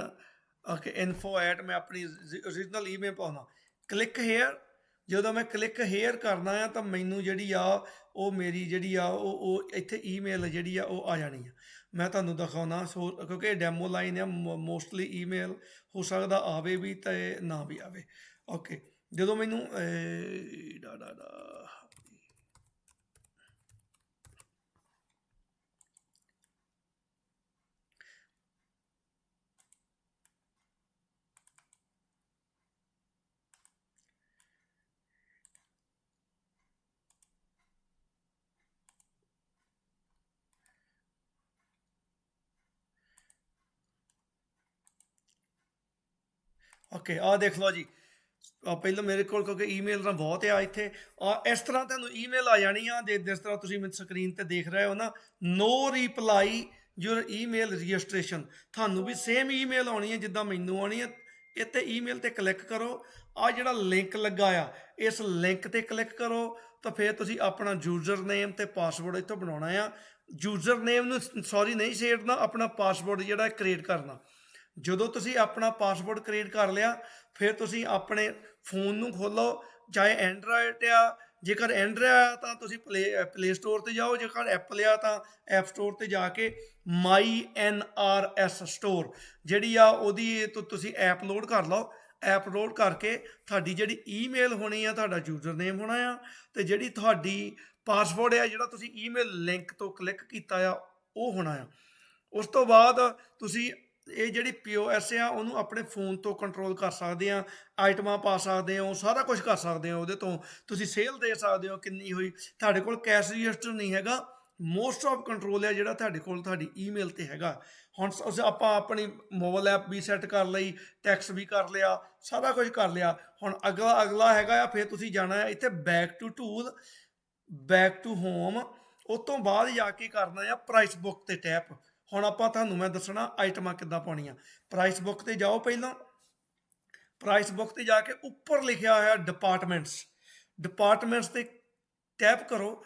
okay info at ਮੈਂ ਆਪਣੀ origignal ਈਮੇਲ ਪਾਉਣਾ। ਕਲਿੱਕ ਹੇਅਰ ਜਦੋਂ ਮੈਂ ਕਲਿੱਕ ਹੇਅਰ ਕਰਨਾ ਆ ਤਾਂ ਮੈਨੂੰ ਜਿਹੜੀ ਆ ਉਹ ਮੇਰੀ ਜਿਹੜੀ ਆ ਉਹ ਉਹ ਇੱਥੇ ਈਮੇਲ ਜਿਹੜੀ ਆ ਉਹ ਆ ਜਾਣੀ ਆ। ਮੈਂ ਤੁਹਾਨੂੰ ਦਿਖਾਉਣਾ ਸੋ, ਕਿਉਂਕਿ ਡੈਮੋ ਲਾਈਨ ਆ ਮੋਸਟਲੀ ਈਮੇਲ ਹੋ ਸਕਦਾ ਆਵੇ ਵੀ ਤੇ ਨਾ ਵੀ ਆਵੇ। ਓਕੇ ਜਦੋਂ ਮੈਨੂੰ ਡਾ ਡਾ ਡਾ ਓਕੇ ਆ ਦੇਖ ਲਓ ਜੀ। ਪਹਿਲਾਂ ਮੇਰੇ ਕੋਲ, ਕਿਉਂਕਿ ਈਮੇਲ ਤਾਂ ਬਹੁਤ ਆ ਇੱਥੇ। ਆ ਇਸ ਤਰ੍ਹਾਂ ਤੁਹਾਨੂੰ ਈਮੇਲ ਆ ਜਾਣੀ ਆ ਦੇ ਜਿਸ ਤਰ੍ਹਾਂ ਤੁਸੀਂ ਮੈਨੂੰ ਸਕਰੀਨ ਤੇ ਦੇਖ ਰਹੇ ਹੋ ਨਾ no reply your email registration ਤੁਹਾਨੂੰ ਵੀ ਸੇਮ ਈਮੇਲ ਆਉਣੀ ਹੈ ਜਿੱਦਾਂ ਮੈਨੂੰ ਆਉਣੀ ਹੈ ਇੱਥੇ ਈਮੇਲ ਤੇ ਕਲਿੱਕ ਕਰੋ। ਆ ਜਿਹੜਾ ਲਿੰਕ ਲੱਗਾ ਆ, ਇਸ ਲਿੰਕ ਤੇ ਕਲਿੱਕ ਕਰੋ। ਤਾਂ ਫਿਰ ਤੁਸੀਂ ਆਪਣਾ ਯੂਜ਼ਰ ਨੇਮ ਤੇ ਪਾਸਵਰਡ ਇੱਥੋਂ ਬਣਾਉਣਾ ਆ। ਯੂਜ਼ਰ ਨੇਮ ਨੂੰ ਸੌਰੀ ਨਹੀਂ ਛੇੜਨਾ, ਆਪਣਾ ਪਾਸਵਰਡ ਜਿਹੜਾ ਕ੍ਰੀਏਟ ਕਰਨਾ। ਜਦੋਂ ਤੁਸੀਂ ਆਪਣਾ ਪਾਸਵਰਡ ਕ੍ਰੀਏਟ ਕਰ ਲਿਆ, ਫਿਰ ਤੁਸੀਂ ਆਪਣੇ ਫੋਨ ਨੂੰ ਖੋਲੋ ਚਾਹੇ ਐਂਡਰਾਇਡ ਆ, ਜੇਕਰ ਐਂਡਰੋਇਡ ਆ ਤਾਂ ਤੁਸੀਂ ਪਲੇ ਪਲੇ ਸਟੋਰ ਤੇ ਜਾਓ, ਜੇਕਰ ਐਪਲ ਆ ਤਾਂ ਐਪ ਸਟੋਰ ਤੇ ਜਾ ਕੇ my N R S store ਜਿਹੜੀ ਆ ਉਹਦੀ ਤੋਂ, ਤੁਸੀਂ ਐਪ ਲੋਡ ਕਰ ਲਓ। ਐਪ ਲੋਡ ਕਰਕੇ ਤੁਹਾਡੀ ਜਿਹੜੀ ਈਮੇਲ ਹੋਣੀ ਆ, ਤੁਹਾਡਾ ਯੂਜ਼ਰ ਨੇਮ ਹੋਣਾ ਆ, ਤੇ ਜਿਹੜੀ ਤੁਹਾਡੀ ਪਾਸਵਰਡ ਆ, ਜਿਹੜਾ ਤੁਸੀਂ ਈਮੇਲ ਲਿੰਕ ਤੋਂ ਕਲਿੱਕ ਕੀਤਾ ਆ, ਉਹ ਹੋਣਾ ਆ। ਉਸ ਤੋਂ ਬਾਅਦ ਤੁਸੀਂ ਇਹ ਜਿਹੜੀ ਪੀਓਐਸ ਆ, ਉਹਨੂੰ ਆਪਣੇ ਫੋਨ ਤੋਂ ਕੰਟਰੋਲ ਕਰ ਸਕਦੇ ਆ, ਆਈਟਮਾਂ ਪਾ ਸਕਦੇ ਹੋ, ਸਾਰਾ ਕੁਝ ਕਰ ਸਕਦੇ ਹੋ ਉਹਦੇ ਤੋਂ। ਤੁਸੀਂ ਸੇਲ ਦੇ ਸਕਦੇ ਹੋ ਕਿੰਨੀ ਹੋਈ। ਤੁਹਾਡੇ ਕੋਲ ਕੈਸ਼ ਰਜਿਸਟਰ ਨਹੀਂ ਹੈਗਾ। ਮੋਸਟ ਆਫ ਕੰਟਰੋਲ ਹੈ ਜਿਹੜਾ ਤੁਹਾਡੇ ਕੋਲ ਤੁਹਾਡੀ ਈਮੇਲ ਤੇ ਹੈਗਾ। ਹੁਣ ਸ- ਆਪਾਂ ਆਪਣੀ ਮੋਬਾਈਲ ਐਪ ਵੀ ਸੈੱਟ ਕਰ ਲਈ ਟੈਕਸ ਵੀ ਕਰ ਲਿਆ, ਸਾਰਾ ਕੁਝ ਕਰ ਲਿਆ। ਹੁਣ ਅਗਲਾ ਅਗਲਾ ਹੈਗਾ ਆ, ਫਿਰ ਤੁਸੀਂ ਜਾਣਾ ਹੈ ਇੱਥੇ back to tool back to home ਉਸ ਤੋਂ ਬਾਅਦ ਜਾ ਕੇ ਕਰਨਾ ਆ ਪ੍ਰਾਈਸ ਬੁੱਕ ਤੇ ਟੈਪ ਹੁਣ ਆਪਾਂ ਤੁਹਾਨੂੰ ਮੈਂ ਦੱਸਣਾ ਆਈਟਮਾਂ ਕਿੱਦਾਂ ਪਾਉਣੀਆਂ। ਪ੍ਰਾਈਸ ਬੁੱਕ ਤੇ ਜਾਓ ਪਹਿਲਾਂ। ਪ੍ਰਾਈਸ ਬੁੱਕ ਤੇ ਜਾ ਕੇ ਉੱਪਰ ਲਿਖਿਆ ਹੋਇਆ ਡਿਪਾਰਟਮੈਂਟਸ ਡਿਪਾਰਟਮੈਂਟਸ ਤੇ ਟੈਪ ਕਰੋ।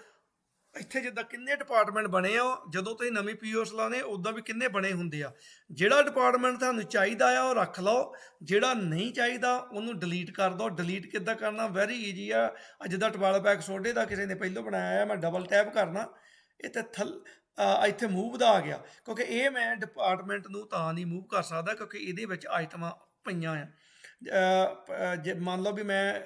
ਇੱਥੇ ਜਿੱਦਾਂ ਕਿੰਨੇ ਡਿਪਾਰਟਮੈਂਟ ਬਣੇ ਆ, ਜਦੋਂ ਤੁਸੀਂ ਨਵੀਂ ਪੀਓਸ ਲਾਉਣੇ ਉਦਾਂ ਵੀ ਕਿੰਨੇ ਬਣੇ ਹੁੰਦੇ ਆ। ਜਿਹੜਾ ਡਿਪਾਰਟਮੈਂਟ ਤੁਹਾਨੂੰ ਚਾਹੀਦਾ ਆ, ਉਹ ਰੱਖ ਲਓ। ਜਿਹੜਾ ਨਹੀਂ ਚਾਹੀਦਾ, ਉਹਨੂੰ ਡਿਲੀਟ ਕਰ ਦਿਓ। ਡਿਲੀਟ ਕਿੱਦਾਂ ਕਰਨਾ? ਵੈਰੀ ਈਜੀ ਆ। ਅੱਜ ਦਾ ਟਵਾਲਾ ਪੈਕ ਸੋਡੇ ਦਾ ਕਿਸੇ ਨੇ ਪਹਿਲਾਂ ਬਣਾਇਆ ਆ, ਮੈਂ ਡਬਲ ਟੈਪ ਕਰਨਾ। ਇਹ ਤੇ ਥਲ ਇੱਥੇ ਮੂਵ ਦਾ ਆ ਗਿਆ। ਕਿਉਂਕਿ ਇਹ ਮੈਂ ਡਿਪਾਰਟਮੈਂਟ ਨੂੰ ਤਾਂ ਨਹੀਂ ਮੂਵ ਕਰ ਸਕਦਾ ਕਿਉਂਕਿ ਇਹਦੇ ਵਿੱਚ ਆਈਟਮਾਂ ਪਈਆਂ ਆ। ਜੇ ਮੰਨ ਲਓ ਵੀ ਮੈਂ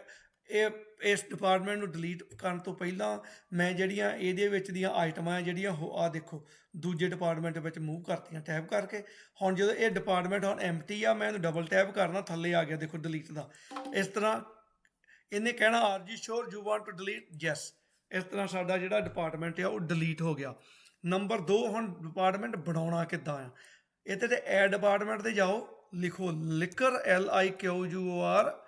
ਇਹ, ਇਸ ਡਿਪਾਰਟਮੈਂਟ ਨੂੰ ਡਿਲੀਟ ਕਰਨ ਤੋਂ ਪਹਿਲਾਂ ਮੈਂ ਜਿਹੜੀਆਂ ਇਹਦੇ ਵਿੱਚ ਦੀਆਂ ਆਈਟਮਾਂ ਆ, ਜਿਹੜੀਆਂ ਆ ਦੇਖੋ, ਦੂਜੇ ਡਿਪਾਰਟਮੈਂਟ ਵਿੱਚ ਮੂਵ ਕਰਤੀਆਂ ਟੈਪ ਕਰਕੇ। ਹੁਣ ਜਦੋਂ ਇਹ ਡਿਪਾਰਟਮੈਂਟ ਹੁਣ ਐਮਟੀ ਆ, ਮੈਂ ਇਹਨੂੰ ਡਬਲ ਟੈਪ ਕਰਨਾ, ਥੱਲੇ ਆ ਗਿਆ ਦੇਖੋ ਡਿਲੀਟ ਦਾ। ਇਸ ਤਰ੍ਹਾਂ ਇਹਨੇ ਕਹਿਣਾ ਆਰ ਜੀ sure you want to delete yes ਇਸ ਤਰ੍ਹਾਂ ਸਾਡਾ ਜਿਹੜਾ ਡਿਪਾਰਟਮੈਂਟ ਆ, ਉਹ ਡਿਲੀਟ ਹੋ ਗਿਆ। ਨੰਬਰ 2 ਹੁਣ ਡਿਪਾਰਟਮੈਂਟ ਬਣਾਉਣਾ ਕਿੱਦਾਂ ਆ? ਇੱਥੇ ਤੇ ਐਡ ਡਿਪਾਰਟਮੈਂਟ ਤੇ ਜਾਓ, ਲਿਖੋ liquor L I Q U R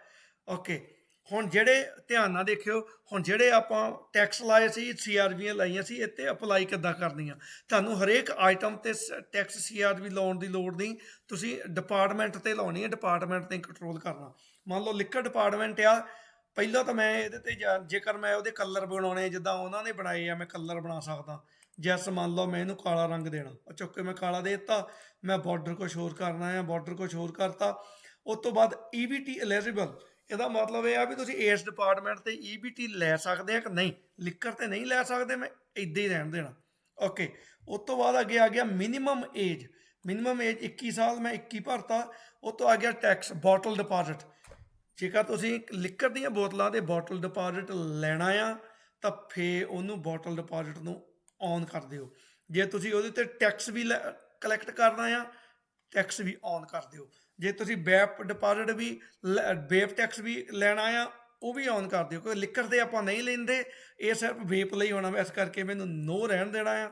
okay ਹੁਣ ਜਿਹੜੇ ਧਿਆਨ ਨਾਲ ਦੇਖਿਓ, ਹੁਣ ਜਿਹੜੇ ਆਪਾਂ ਟੈਕਸ ਲਾਏ ਸੀ ਸੀਆਰਬੀਆਂ ਲਾਈਆਂ ਸੀ, ਇੱਥੇ ਅਪਲਾਈ ਕਿੱਦਾਂ ਕਰਨੀਆਂ? ਤੁਹਾਨੂੰ ਹਰੇਕ ਆਈਟਮ ਤੇ ਟੈਕਸ ਸੀਆਰਬੀ ਲਾਉਣ ਦੀ ਲੋੜ ਨਹੀਂ। ਤੁਸੀਂ ਡਿਪਾਰਟਮੈਂਟ ਤੇ ਲਾਉਣੀ ਹੈ ਡਿਪਾਰਟਮੈਂਟ ਤੇ ਕੰਟਰੋਲ ਕਰਨਾ। ਮੰਨ ਲਓ ਲਿਕਰ ਡਿਪਾਰਟਮੈਂਟ ਆ, ਪਹਿਲਾਂ ਤਾਂ ਮੈਂ ਇਹਦੇ ਤੇ ਜਾ- ਜੇਕਰ ਮੈਂ ਉਹਦੇ ਕਲਰ ਬਣਾਉਣੇ ਜਿੱਦਾਂ ਉਹਨਾਂ ਨੇ ਬਣਾਏ ਆ, ਮੈਂ ਕਲਰ ਬਣਾ ਸਕਦਾ। ਜੈਸ ਮੰਨ ਲਓ ਮੈਂ ਇਹਨੂੰ ਕਾਲਾ ਰੰਗ ਦੇਣਾ। ਉਹ ਚੁੱਕ ਕੇ ਮੈਂ ਕਾਲਾ ਦੇ ਦਿੱਤਾ, ਮੈਂ ਬਾਰਡਰ ਕੁਛ ਹੋਰ ਕਰਨਾ ਹੈ ਬਾਰਡਰ ਕੁਛ ਹੋਰ ਕਰਤਾ। ਉਸ ਤੋਂ ਬਾਅਦ E EBT ਐਲੀਜੀਬਲ ਇਹਦਾ ਮਤਲਬ ਇਹ ਆ ਵੀ ਤੁਸੀਂ ਇਸ ਡਿਪਾਰਟਮੈਂਟ ਤੇ EBT ਲੈ ਸਕਦੇ ਆ ਕਿ ਨਹੀਂ? ਲਿਕਰ ਤੇ ਨਹੀਂ ਲੈ ਸਕਦੇ, ਮੈਂ ਇਦਾਂ ਹੀ ਰਹਿਣ ਦੇਣਾ। ਓਕੇ ਉਸ ਤੋਂ ਬਾਅਦ ਅੱਗੇ ਆ ਗਿਆ ਮਿਨੀਮਮ ਏਜ ਮਿਨੀਮਮ ਏਜ 21 ਸਾਲ, ਮੈਂ 21 ਭਰਤਾ। ਉਸ ਤੋਂ ਆ ਗਿਆ ਟੈਕਸ ਬੋਟਲ ਡਿਪੋਜ਼ਿਟ ਜੇਕਰ ਤੁਸੀਂ ਲਿਕਰ ਦੀਆਂ ਬੋਤਲਾਂ ਦੇ ਬੋਟਲ ਡਿਪੋਜ਼ਿਟ ਲੈਣਾ ਆ, ਤਾਂ ਫੇ ਉਹਨੂੰ ਬੋਟਲ ਡਿਪੋਜ਼ਿਟ ਨੂੰ ਔਨ ਕਰ ਦਿਓ। ਜੇ ਤੁਸੀਂ ਉਹਦੇ ਤੇ ਟੈਕਸ ਵੀ ਕਲੈਕਟ ਕਰਨਾ ਆ ਟੈਕਸ ਵੀ ਔਨ ਕਰ ਦਿਓ। ਜੇ ਤੁਸੀਂ ਬੈਪ ਡਿਪਾਜ਼ਿਟ ਵੀ ਬੇਪ ਟੈਕਸ ਵੀ ਲੈਣਾ ਆ ਉਹ ਵੀ ਔਨ ਕਰ ਦਿਓ। ਕਿਉਂਕਿ ਲਿਕਰ ਤੇ ਆਪਾਂ ਨਹੀਂ ਲੈਂਦੇ ਇਹ ਸਿਰਫ ਵੇਪ ਲਈ ਹੋਣਾ। ਵਾ, ਇਸ ਕਰਕੇ ਮੈਨੂੰ ਨੋ ਰਹਿਣ ਦੇਣਾ ਆ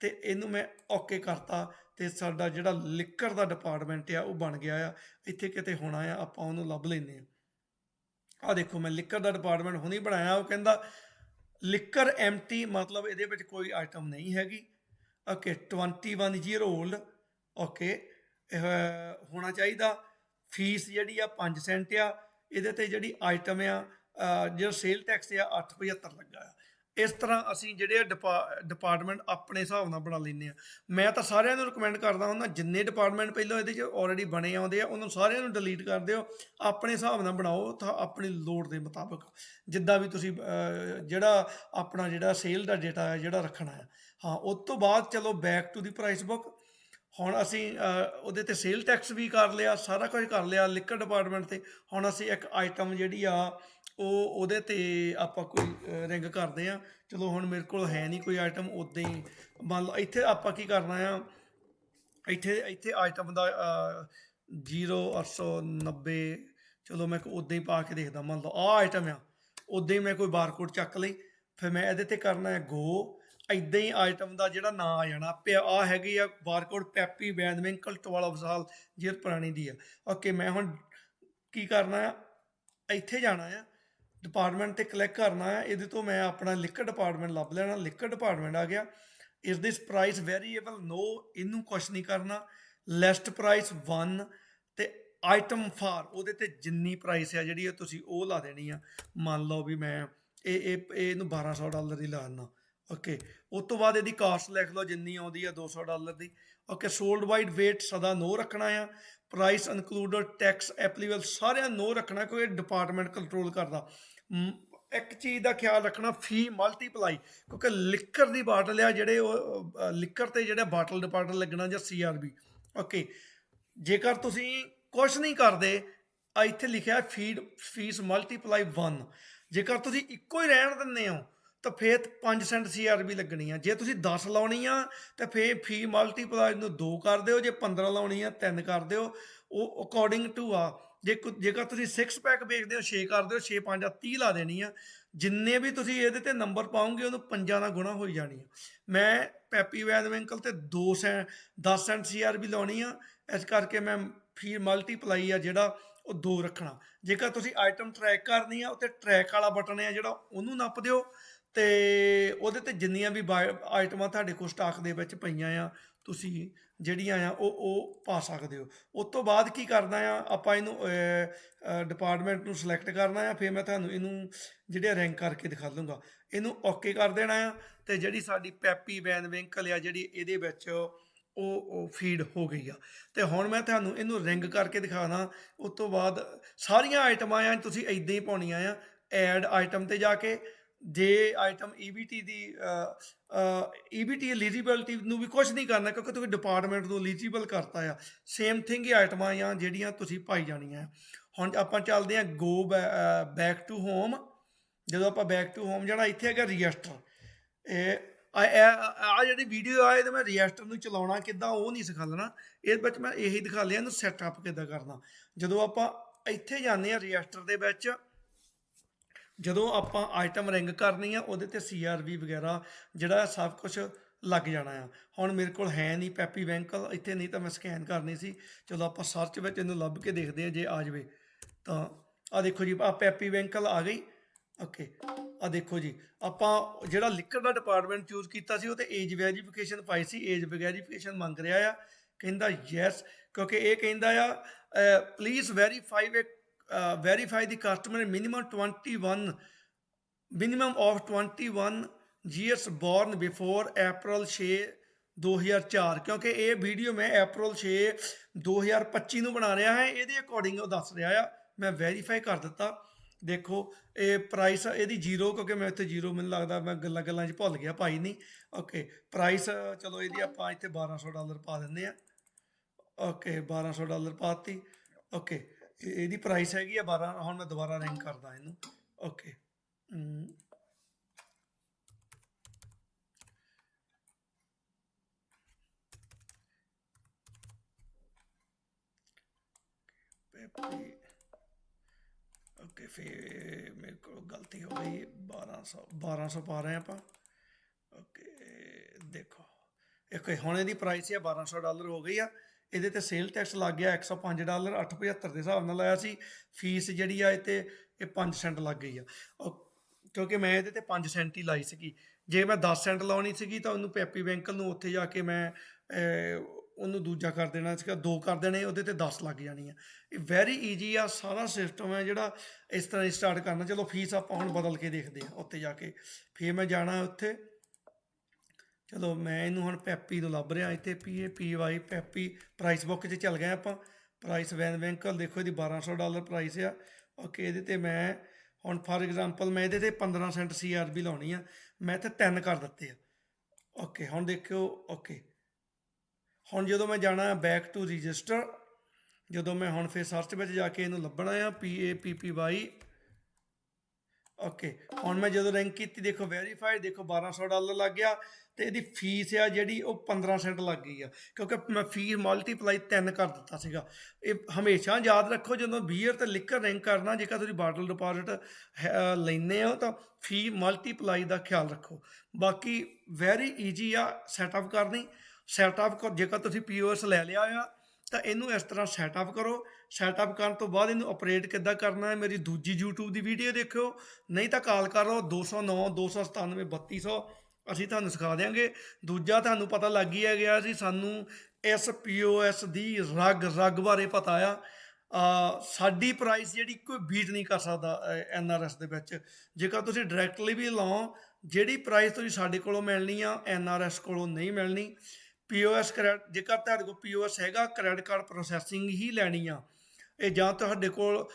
ਤੇ ਇਹਨੂੰ ਮੈਂ ਓਕੇ ਕਰਤਾ ਤੇ ਸਾਡਾ ਜਿਹੜਾ ਲਿਕਰ ਦਾ ਡਿਪਾਰਟਮੈਂਟ ਆ ਉਹ ਬਣ ਗਿਆ ਆ। ਇੱਥੇ ਕਿਤੇ ਹੋਣਾ ਆ ਆਪਾਂ ਉਹਨੂੰ ਲੱਭ ਲੈਂਦੇ ਆ। ਆ ਦੇਖੋ ਮੈਂ ਲਿਕਰ ਦਾ ਡਿਪਾਰਟਮੈਂਟ ਹੁਣੀ ਬਣਾਇਆ। ਉਹ ਕਹਿੰਦਾ ਲਿਕਰ ਐਮਟੀ ਮਤਲਬ ਇਹਦੇ ਵਿੱਚ ਕੋਈ ਆਈਟਮ ਨਹੀਂ ਹੈਗੀ। ਓਕੇ 21 ਈਅਰ 올ਡ ਓਕੇ ਹੋਣਾ ਚਾਹੀਦਾ। ਫੀਸ ਜਿਹੜੀ ਆ 5 ਸੈਂਟ ਆ। ਇਹਦੇ ਤੇ ਜਿਹੜੀ ਆਈਟਮ ਆ ਜਿਹੜਾ ਸੇਲ ਟੈਕਸ ਆ 875 ਲੱਗਾ ਆ। ਇਸ ਤਰ੍ਹਾਂ ਅਸੀਂ ਜਿਹੜੇ ਡਿਪਾਰਟਮੈਂਟ ਆਪਣੇ ਹਿਸਾਬ ਨਾਲ ਬਣਾ ਲੈਂਦੇ ਆ ਮੈਂ ਤਾਂ ਸਾਰਿਆਂ ਨੂੰ ਰეკਮੈਂਡ ਕਰਦਾ ਹੁੰਦਾ, ਜਿੰਨੇ ਡਿਪਾਰਟਮੈਂਟ ਪਹਿਲਾਂ ਇਹਦੇ 'ਚ ਆਲਰੇਡੀ ਬਣੇ ਆਉਂਦੇ ਆ, ਉਹਨਾਂ ਸਾਰਿਆਂ ਨੂੰ ਡਿਲੀਟ ਕਰ ਦਿਓ, ਆਪਣੇ ਹਿਸਾਬ ਨਾਲ ਬਣਾਓ, ਤਾਂ ਆਪਣੀ ਲੋੜ ਦੇ ਮੁਤਾਬਕ। ਜਿੱਦਾਂ ਵੀ ਤੁਸੀਂ ਜਿਹੜਾ ਆਪਣਾ ਜਿਹੜਾ ਸੇਲ ਦਾ ਡਾਟਾ ਹੈ, ਜਿਹੜਾ ਰੱਖਣਾ ਹੈ। ਹਾਂ, ਉਸ ਤੋਂ ਬਾਅਦ ਚਲੋ back to the price book ਹੁਣ ਅਸੀਂ ਉਹਦੇ ਤੇ ਸੇਲ ਟੈਕਸ ਵੀ ਕਰ ਲਿਆ, ਸਾਰਾ ਕੁਝ ਕਰ ਲਿਆ ਲਿਕਰ ਡਿਪਾਰਟਮੈਂਟ ਤੇ। ਹੁਣ ਅਸੀਂ ਇੱਕ ਆਈਟਮ ਜਿਹੜੀ ਆ ਉਹ ਉਹਦੇ ਤੇ ਆਪਾਂ ਕੋਈ ਰਿੰਗ ਕਰਦੇ ਆ ਚਲੋ ਹੁਣ ਮੇਰੇ ਕੋਲ ਹੈ ਨਹੀਂ ਕੋਈ ਆਈਟਮ ਉਦਾਂ ਹੀ। ਮੰਨ ਲਓ ਇੱਥੇ ਆਪਾਂ ਕੀ ਕਰਨਾ ਆ? ਇੱਥੇ ਇੱਥੇ ਆਈਟਮ ਦਾ 0890 ਚਲੋ ਮੈਂ ਉਦਾਂ ਹੀ ਪਾ ਕੇ ਦੇਖਦਾ। ਮੰਨ ਲਓ ਆਹ ਆਈਟਮ ਆ। ਉਦਾਂ ਹੀ ਮੈਂ ਕੋਈ ਬਾਰਕੋਡ ਚੱਕ ਲਈ। ਫਿਰ ਮੈਂ ਇਹਦੇ ਤੇ ਕਰਨਾ ਹੈ ਗੋ ਇਦਾਂ ਹੀ ਆਈਟਮ ਦਾ ਜਿਹੜਾ ਨਾਂ ਆ ਜਾਣਾ। ਪਿਆ ਆ ਹੈਗੀ ਆ ਬਾਰਕੋਡ ਪੈਪੀ ਵੈਨਵਿੰਕਲ 12 ਸਾਲ ਜਿਹੜੀ ਪੁਰਾਣੀ ਦੀ ਆ। ਓਕੇ ਮੈਂ ਹੁਣ ਕੀ ਕਰਨਾ ਆ? ਇੱਥੇ ਜਾਣਾ ਆ। ਡਿਪਾਰਟਮੈਂਟ ਤੇ ਕਲਿੱਕ ਕਰਨਾ ਆ ਇਹਦੇ ਤੋਂ ਮੈਂ ਆਪਣਾ ਲਿਕਰ ਡਿਪਾਰਟਮੈਂਟ ਲੱਭ ਲੈਣਾ ਲਿਕਰ ਡਿਪਾਰਟਮੈਂਟ ਆ ਗਿਆ। ਇਸ ਦਿਸ ਪ੍ਰਾਈਸ ਵੇਰੀਏਬਲ ਨੋ ਇਹਨੂੰ ਕੁਛ ਨਹੀਂ ਕਰਨਾ। ਲੈਸਟ ਪ੍ਰਾਈਸ 1 ਤੇ ਆਈਟਮ ਫਾਰ ਉਹਦੇ ਤੇ ਜਿੰਨੀ ਪ੍ਰਾਈਸ ਆ ਜਿਹੜੀ ਆ ਤੁਸੀਂ ਉਹ ਲਾ ਦੇਣੀ ਆ। ਮੰਨ ਲਓ ਵੀ ਮੈਂ ਇਹ ਇਹ ਇਹ ਇਹਨੂੰ 1200 ਡਾਲਰ ਦੀ ਲਾ ਦਿੰਦਾ। ਓਕੇ ਉਸ ਤੋਂ ਬਾਅਦ ਇਹਦੀ ਕਾਸਟ ਲਿਖ ਲਓ, ਜਿੰਨੀ ਆਉਂਦੀ ਆ 200 ਡਾਲਰ ਦੀ। ਓਕੇ ਸੋਲਡ ਵਾਈਡ weight ਸਦਾ ਨੋ ਰੱਖਣਾ ਆ। ਪ੍ਰਾਈਸ ਇਨਕਲੂਡਡ ਟੈਕਸ ਐਪਲੀਕੇਬਲ ਸਾਰਿਆਂ ਨੋ ਰੱਖਣਾ ਕਿਉਂਕਿ ਡਿਪਾਰਟਮੈਂਟ ਕੰਟਰੋਲ ਕਰਦਾ। ਇੱਕ ਚੀਜ਼ ਦਾ ਖਿਆਲ ਰੱਖਣਾ ਫੀ ਮਲਟੀਪਲਾਈ ਕਿਉਂਕਿ ਲਿਕਰ ਦੀ ਬਾਟਲ ਆ ਜਿਹੜੇ ਉਹ ਅ, ਲਿਕਰ ਤੇ ਜਿਹੜਾ ਬਾਟਲ ਡਿਪਾਰਟਮੈਂਟ ਲੱਗਣਾ ਜਾਂ ਸੀਆਰਬੀ ਓਕੇ ਜੇਕਰ ਤੁਸੀਂ ਕੁਝ ਨਹੀਂ ਕਰਦੇ ਆ ਇੱਥੇ ਲਿਖਿਆ ਫੀਡ ਫੀਸ ਮਲਟੀਪਲਾਈ 1 ਜੇਕਰ ਤੁਸੀਂ ਇੱਕੋ ਹੀ ਰਹਿਣ ਦਿੰਦੇ ਹੋ ਤਾਂ ਫੇਰ 5 ਸੈਂਟ ਸੀਆਰਬੀ ਲੱਗਣੀ ਆ। ਜੇ ਤੁਸੀਂ 10 ਲਾਉਣੀ ਆ ਤਾਂ ਫੇਰ ਫੀ ਮਲਟੀਪਲਾਈ ਨੂੰ 2 ਕਰ ਦਿਓ ਜੇ 15 ਲਾਉਣੀ ਆ 3 ਕਰ ਦਿਓ। ਉਹ ਅਕੋਰਡਿੰਗ ਟੂ ਆ। ਜੇ ਕੁ- ਜੇਕਰ ਤੁਸੀਂ 6 ਪੈਕ ਵੇਚਦੇ ਹੋ 6 ਕਰ ਦਿਓ 6 5 30 ਲਾ ਦੇਣੀ ਆ, ਜਿੰਨੇ ਵੀ ਤੁਸੀਂ ਇਹਦੇ ਤੇ ਨੰਬਰ ਪਾਉਂਗੇ ਉਹਨੂੰ ਪੰਜਾਂ ਦਾ ਗੁਣਾ ਹੋਈ ਜਾਣੀ ਆ। ਮੈਂ ਪੈਪੀ ਵੈਦ ਵਿੰਕਲ ਤੇ 2 ਸੈਂਟ 10 ਸੈਂਟ ਸੀਆਰਬੀ ਲਾਉਣੀ ਆ। ਇਸ ਕਰਕੇ ਮੈਂ ਫੀ ਮਲਟੀਪਲਾਈ ਆ ਜਿਹੜਾ ਉਹ 2 ਰੱਖਣਾ। ਜੇਕਰ ਤੁਸੀਂ ਆਈਟਮ ਟਰੈਕ ਕਰਨੀ ਆ ਉੱਤੇ ਟਰੈਕ ਵਾਲਾ ਬਟਨ ਆ ਜਿਹੜਾ, ਉਹਨੂੰ ਨੱਪ ਦਿਓ ਤੇ ਉਹਦੇ ਤੇ ਜਿੰਨੀਆਂ ਵੀ ਬਾਈ- ਆਈਟਮਾਂ ਤੁਹਾਡੇ ਕੋਲ ਸਟਾਕ ਦੇ ਵਿੱਚ ਪਈਆਂ ਆ, ਤੁਸੀਂ ਜਿਹੜੀਆਂ ਆ, ਉਹ ਉਹ ਪਾ ਸਕਦੇ ਹੋ। ਉਸ ਤੋਂ ਬਾਅਦ ਕੀ ਕਰਨਾ ਆ, ਆਪਾਂ ਇਹਨੂੰ ਡਿਪਾਰਟਮੈਂਟ ਨੂੰ ਸਿਲੈਕਟ ਕਰਨਾ ਆ, ਫਿਰ ਮੈਂ ਤੁਹਾਨੂੰ ਇਹਨੂੰ ਜਿਹੜੇ ਰੈਂਕ ਕਰਕੇ ਦਿਖਾ ਦੂੰਗਾ ਇਹਨੂੰ ਓਕੇ ਕਰ ਦੇਣਾ ਆ ਤੇ ਜਿਹੜੀ ਸਾਡੀ ਪੈਪੀ ਵੈਨ ਵਿੰਕਲ ਆ, ਜਿਹੜੀ ਇਹਦੇ ਵਿੱਚ ਉਹ ਉਹ ਫੀਡ ਹੋ ਗਈ ਆ। ਤੇ ਹੁਣ ਮੈਂ ਤੁਹਾਨੂੰ ਇਹਨੂੰ ਰਿੰਗ ਕਰਕੇ ਦਿਖਾਣਾ। ਉਸ ਤੋਂ ਬਾਅਦ ਸਾਰੀਆਂ ਆਈਟਮਾਂ ਆ ਤੁਸੀਂ ਇਦਾਂ ਹੀ ਪਾਉਣੀਆਂ ਆ। ਐਡ ਆਈਟਮ ਤੇ ਜਾ ਕੇ ਜੇ ਆਈਟਮ EBT ਦੀ EBT ਐਲੀਜੀਬਿਲਟੀ ਨੂੰ ਵੀ ਕੁਝ ਨਹੀਂ ਕਰਨਾ ਕਿਉਂਕਿ ਤੁਸੀਂ ਡਿਪਾਰਟਮੈਂਟ ਨੂੰ ਐਲੀਜੀਬਲ ਕਰਤਾ ਆ। ਸੇਮ ਥਿੰਗ ਹੀ ਆਈਟਮਾਂ ਆ ਜਿਹੜੀਆਂ ਤੁਸੀਂ ਪਾਈ ਜਾਣੀਆਂ। ਹੁਣ ਆਪਾਂ ਚੱਲਦੇ ਹਾਂ ਗੋ ਬੈਕ ਟੂ ਹੋਮ ਜਦੋਂ ਆਪਾਂ ਬੈਕ ਟੂ ਹੋਮ ਜਾਣਾ, ਇੱਥੇ ਹੈਗਾ ਰਜਿਸਟਰ ਇਹ ਆ ਜਿਹੜੀ ਵੀਡੀਓ ਆ, ਇਹਦੇ ਮੈਂ ਰਜਿਸਟਰ ਨੂੰ ਚਲਾਉਣਾ ਕਿੱਦਾਂ, ਉਹ ਨਹੀਂ ਸਿਖਾਉਣਾ ਇਹ ਵਿੱਚ ਮੈਂ ਇਹੀ ਦਿਖਾ ਲਿਆ ਇਹਨੂੰ ਸੈਟਅਪ ਕਿੱਦਾਂ ਕਰਨਾ। ਜਦੋਂ ਆਪਾਂ ਇੱਥੇ ਜਾਂਦੇ ਆ ਰਜਿਸਟਰ ਦੇ ਵਿੱਚ ਜਦੋਂ ਆਪਾਂ ਆਈਟਮ ਰਿੰਗ ਕਰਨੀ ਆ, ਉਹਦੇ ਤੇ ਸੀਆਰਵੀ ਵਗੈਰਾ ਜਿਹੜਾ ਸਭ ਕੁਝ ਲੱਗ ਜਾਣਾ ਆ। ਹੁਣ ਮੇਰੇ ਕੋਲ ਹੈ ਨਹੀਂ ਪੈਪੀ ਵੈਂਕਲ ਇੱਥੇ ਨਹੀਂ ਤਾਂ ਮੈਂ ਸਕੈਨ ਕਰਨੀ ਸੀ। ਚਲੋ ਆਪਾਂ ਸਰਚ ਵਿੱਚ ਇਹਨੂੰ ਲੱਭ ਕੇ ਦੇਖਦੇ ਆ, ਜੇ ਆ ਜਾਵੇ। ਤਾਂ ਆ ਦੇਖੋ ਜੀ ਆ ਪੈਪੀ ਵੈਂਕਲ ਆ ਗਈ। ਓਕੇ ਆ ਦੇਖੋ ਜੀ, ਆਪਾਂ ਜਿਹੜਾ ਲਿਕਰ ਦਾ ਡਿਪਾਰਟਮੈਂਟ ਚੂਜ਼ ਕੀਤਾ ਸੀ, ਉਹ ਤੇ ਏਜ ਵੈਰੀਫਿਕੇਸ਼ਨ ਪਾਈ ਸੀ। ਏਜ ਵੈਰੀਫਿਕੇਸ਼ਨ ਮੰਗ ਰਿਹਾ ਆ। ਕਹਿੰਦਾ ਯੈਸ ਕਿਉਂਕਿ ਇਹ ਕਹਿੰਦਾ ਆ please verify verify the customer minimum 21 minimum of 21 years born before April 6 2004 ਕਿਉਂਕਿ ਇਹ ਵੀਡੀਓ ਮੈਂ April 6 2025 ਨੂੰ ਬਣਾ ਰਿਹਾ ਹਾਂ। ਇਹਦੇ ਅਕੋਰਡਿੰਗ ਉਹ ਦੱਸ ਰਿਹਾ ਆ। ਮੈਂ ਵੈਰੀਫਾਈ ਕਰ ਦਿੱਤਾ। ਦੇਖੋ, ਇਹ ਪ੍ਰਾਈਸ ਇਹਦੀ ਜ਼ੀਰੋ ਕਿਉਂਕਿ ਮੈਂ ਇੱਥੇ ਜ਼ੀਰੋ ਮੈਨੂੰ ਲੱਗਦਾ ਮੈਂ ਗੱਲਾਂ ਗੱਲਾਂ 'ਚ ਭੁੱਲ ਗਿਆ, ਭਾਈ ਨਹੀਂ ਓਕੇ ਪ੍ਰਾਈਸ ਚਲੋ ਇਹਦੀ ਆਪਾਂ ਇੱਥੇ 1200 ਡਾਲਰ ਪਾ ਦਿੰਦੇ ਆ। ਓਕੇ 1200 ਡਾਲਰ ਪਾਤੀ ਓਕੇ ਇਹਦੀ ਪ੍ਰਾਈਸ ਹੈਗੀ ਆ 12 ਹੁਣ ਮੈਂ ਦੁਬਾਰਾ ਰਿੰਗ ਕਰਦਾ ਇਹਨੂੰ। ਓਕੇ ਪੈਪੀ ਓਕੇ ਫੇ ਮੇਰੇ ਕੋਲ ਗਲਤੀ ਹੋ ਗਈ। 1200 1200 ਪਾ ਰਹੇ ਆਪਾਂ। ਓਕੇ ਦੇਖੋ। ਇੱਕ ਹੁਣ ਇਹਦੀ ਪ੍ਰਾਈਸ ਹੈ 1200 ਡਾਲਰ ਹੋ ਗਈ ਆ। ਇਹਦੇ ਤੇ ਸੇਲ ਟੈਕਸ ਲੱਗ ਗਿਆ 105 ਡਾਲਰ 875 ਦੇ ਹਿਸਾਬ ਨਾਲ ਆਇਆ ਸੀ। ਫੀਸ ਜਿਹੜੀ ਆ ਇਹ ਤੇ ਇਹ 5 ਸੈਂਟ ਲੱਗ ਗਈ ਆ। ਉਹ ਕਿਉਂਕਿ ਮੈਂ ਇਹਦੇ ਤੇ 5 ਸੈਂਟ ਹੀ ਲਾਈ ਸੀਗੀ। ਜੇ ਮੈਂ 10 ਸੈਂਟ ਲਾਉਣੀ ਸੀਗੀ ਤਾਂ ਉਹਨੂੰ ਪੈਪੀ ਬੈਂਕਲ ਨੂੰ ਉੱਥੇ ਜਾ ਕੇ ਮੈਂ ਉਹਨੂੰ ਦੂਜਾ ਕਰ ਦੇਣਾ ਸੀਗਾ, ਦੋ ਕਰ ਦੇਣੇ, ਉਹਦੇ ਤੇ 10 ਲੱਗ ਜਾਣੀ ਆ। ਇਹ ਵੈਰੀ ਈਜੀ ਆ, ਸਾਰਾ ਸਿਸਟਮ ਹੈ ਜਿਹੜਾ ਇਸ ਤਰ੍ਹਾਂ ਹੀ ਸਟਾਰਟ ਕਰਨਾ। ਚਲੋ ਫੀਸ ਆਪਾਂ ਹੁਣ ਬਦਲ ਕੇ ਦੇਖਦੇ ਆ, ਉੱਥੇ ਜਾ ਕੇ। ਫੇਰ ਮੈਂ ਜਾਣਾ ਉੱਥੇ। ਚਲੋ ਮੈਂ ਇਹਨੂੰ ਹੁਣ ਪੈਪੀ ਤੋਂ ਲੱਭ ਰਿਹਾ ਇੱਥੇ ਪੀ ਏ ਪੀ ਵਾਈ ਪੈਪੀ ਪ੍ਰਾਈਸ ਬੁੱਕ 'ਚ ਚੱਲ ਗਏ ਆਪਾਂ। ਪ੍ਰਾਈਸ ਵੈਨ ਵੈਂਕਲ ਦੇਖੋ ਇਹਦੀ 1200 ਡਾਲਰ ਪ੍ਰਾਈਸ ਆ। ਓਕੇ ਇਹਦੇ ਤੇ ਮੈਂ ਹੁਣ ਫਾਰ ਐਗਜ਼ਾਮਪਲ ਮੈਂ ਇਹਦੇ ਤੇ 15 ਸੈਂਟ ਸੀਆਰਬੀ ਲਾਉਣੀ ਆ। ਮੈਂ ਤੇ 3 ਕਰ ਦਿੱਤੇ ਆ। ਓਕੇ ਹੁਣ ਦੇਖਿਓ ਓਕੇ ਹੁਣ ਜਦੋਂ ਮੈਂ ਜਾਣਾ ਬੈਕ ਟੂ ਰਜਿਸਟਰ ਜਦੋਂ ਮੈਂ ਹੁਣ ਫਿਰ ਸਰਚ ਵਿੱਚ ਜਾ ਕੇ ਇਹਨੂੰ ਲੱਭਣਾ ਆ ਪੀ A P P Y okay ਹੁਣ ਮੈਂ ਜਦੋਂ ਰੈਂਕ ਕੀਤੀ, ਦੇਖੋ ਵੈਰੀਫਾਈਡ ਦੇਖੋ 1200 ਡਾਲਰ ਲੱਗ ਗਿਆ ਤੇ ਇਹਦੀ ਫੀਸ ਆ ਜਿਹੜੀ ਉਹ 15 ਸੈਂਟ ਲੱਗ ਗਈ ਆ, ਕਿਉਂਕਿ ਮੈਂ ਫੀਸ ਮਲਟੀਪਲਾਈ 3 ਕਰ ਦਿੱਤਾ ਸੀਗਾ। ਇਹ ਹਮੇਸ਼ਾ ਯਾਦ ਰੱਖੋ, ਜਦੋਂ ਬੀਅਰ ਤੇ ਲਿਕਰ ਰੈਂਕ ਕਰਨਾ, ਜੇਕਰ ਤੁਸੀਂ ਬਾਟਲ ਡਿਪੋਜ਼ਿਟ ਲੈਨੇ ਹੋ, ਤਾਂ ਫੀ ਮਲਟੀਪਲਾਈ ਦਾ ਖਿਆਲ ਰੱਖੋ। ਬਾਕੀ ਵੈਰੀ ਈਜੀ ਆ ਸੈਟਅਪ ਕਰਨੀ। ਸੈਟਅਪ ਜੇਕਰ ਤੁਸੀਂ ਪੀਓਐਸ ਲੈ ਲਿਆ ਆ ਤਾਂ ਇਹਨੂੰ ਇਸ ਤਰ੍ਹਾਂ ਸੈਟਅਪ ਕਰੋ। ਸੈਟਅਪ ਕਰਨ ਤੋਂ ਬਾਅਦ ਇਹਨੂੰ ਆਪਰੇਟ ਕਿੱਦਾਂ ਕਰਨਾ ਹੈ? ਮੇਰੀ ਦੂਜੀ YouTube ਦੀ ਵੀਡੀਓ ਦੇਖਿਓ। ਨਹੀਂ ਤਾਂ ਕਾਲ ਕਰ ਲਓ। 209 297 3200 ਅਸੀਂ ਤੁਹਾਨੂੰ ਸਿਖਾ ਦਿਆਂਗੇ। ਦੂਜਾ ਤੁਹਾਨੂੰ ਪਤਾ ਲੱਗ ਹੀ ਹੈ ਗਿਆ ਸੀ, ਸਾਨੂੰ ਇਸ ਪੀਓਐਸ ਦੀ ਰਗ ਰਗ ਬਾਰੇ ਪਤਾ ਆ। ਸਾਡੀ ਪ੍ਰਾਈਸ ਜਿਹੜੀ ਕੋਈ ਬੀਟ ਨਹੀਂ ਕਰ ਸਕਦਾ ਐਨਆਰਐਸ ਦੇ ਵਿੱਚ। ਜੇਕਰ ਤੁਸੀਂ ਡਾਇਰੈਕਟਲੀ ਵੀ ਲਾਓ, ਜਿਹੜੀ ਪ੍ਰਾਈਸ ਤੁਸੀਂ ਸਾਡੇ ਕੋਲੋਂ ਮਿਲਣੀ ਆ ਐਨਆਰਐਸ ਕੋਲੋਂ ਨਹੀਂ ਮਿਲਣੀ। ਪੀਓਐਸ ਕ੍ਰੈਡ ਜੇਕਰ ਤੁਹਾਡੇ ਕੋਲ ਪੀਓਐਸ ਹੈਗਾ ਕ੍ਰੈਡਿਟ ਕਾਰਡ ਪ੍ਰੋਸੈਸਿੰਗ ਹੀ ਲੈਣੀ ਆ। ਇਹ ਜਾਂ ਤੁਹਾਡੇ ਕੋਲ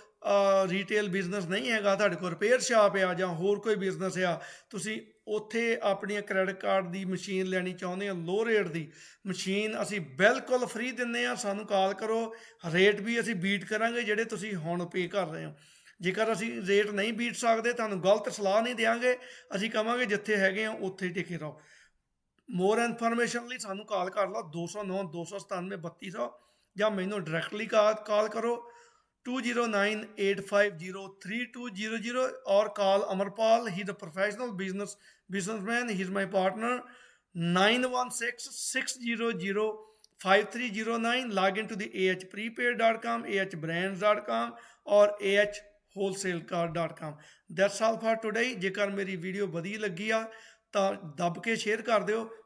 ਰੀਟੇਲ ਬਿਜ਼ਨਸ ਨਹੀਂ ਹੈਗਾ, ਤੁਹਾਡੇ ਕੋਲ ਰਿਪੇਅਰ ਸ਼ਾਪ ਆ ਜਾਂ ਹੋਰ ਕੋਈ ਬਿਜ਼ਨਸ ਆ, ਤੁਸੀਂ ਉੱਥੇ ਆਪਣੀਆਂ ਕ੍ਰੈਡਿਟ ਕਾਰਡ ਦੀ ਮਸ਼ੀਨ ਲੈਣੀ ਚਾਹੁੰਦੇ ਆ ਲੋ ਰੇਟ ਦੀ ਮਸ਼ੀਨ ਅਸੀਂ ਬਿਲਕੁਲ ਫ੍ਰੀ ਦਿੰਨੇ ਆ, ਸਾਨੂੰ ਕਾਲ ਕਰੋ। ਰੇਟ ਵੀ ਅਸੀਂ ਬੀਟ ਕਰਾਂਗੇ, ਜਿਹੜੇ ਤੁਸੀਂ ਹੁਣ ਪੇ ਕਰ ਰਹੇ ਹੋ। ਜੇਕਰ ਅਸੀਂ ਰੇਟ ਨਹੀਂ ਬੀਟ ਸਕਦੇ, ਤੁਹਾਨੂੰ ਗਲਤ ਸਲਾਹ ਨਹੀਂ ਦੇਵਾਂਗੇ ਅਸੀਂ ਕਹਾਂਗੇ ਜਿੱਥੇ ਹੈਗੇ ਆ, ਉੱਥੇ ਹੀ ਟਿਕੇ ਰਹੋ। ਮੋਰ ਇਨਫੋਰਮੇਸ਼ਨ ਲਈ ਸਾਨੂੰ ਕਾਲ ਕਰ ਲਓ 209 297 3200 ਜਾਂ ਮੈਨੂੰ ਡਾਇਰੈਕਟਲੀ ਕਾਲ ਕਰੋ 2098503200 or call Amarpal he the professional business businessman he is my partner 9166005309 log into the ahprepaid.com ahbrands.com or ahwholesalecard.com that's all for today ਜੇਕਰ ਮੇਰੀ ਵੀਡੀਓ ਵਧੀਆ ਲੱਗੀ ਆ ਤਾਂ ਦੱਬ ਕੇ ਸ਼ੇਅਰ ਕਰ ਦਿਓ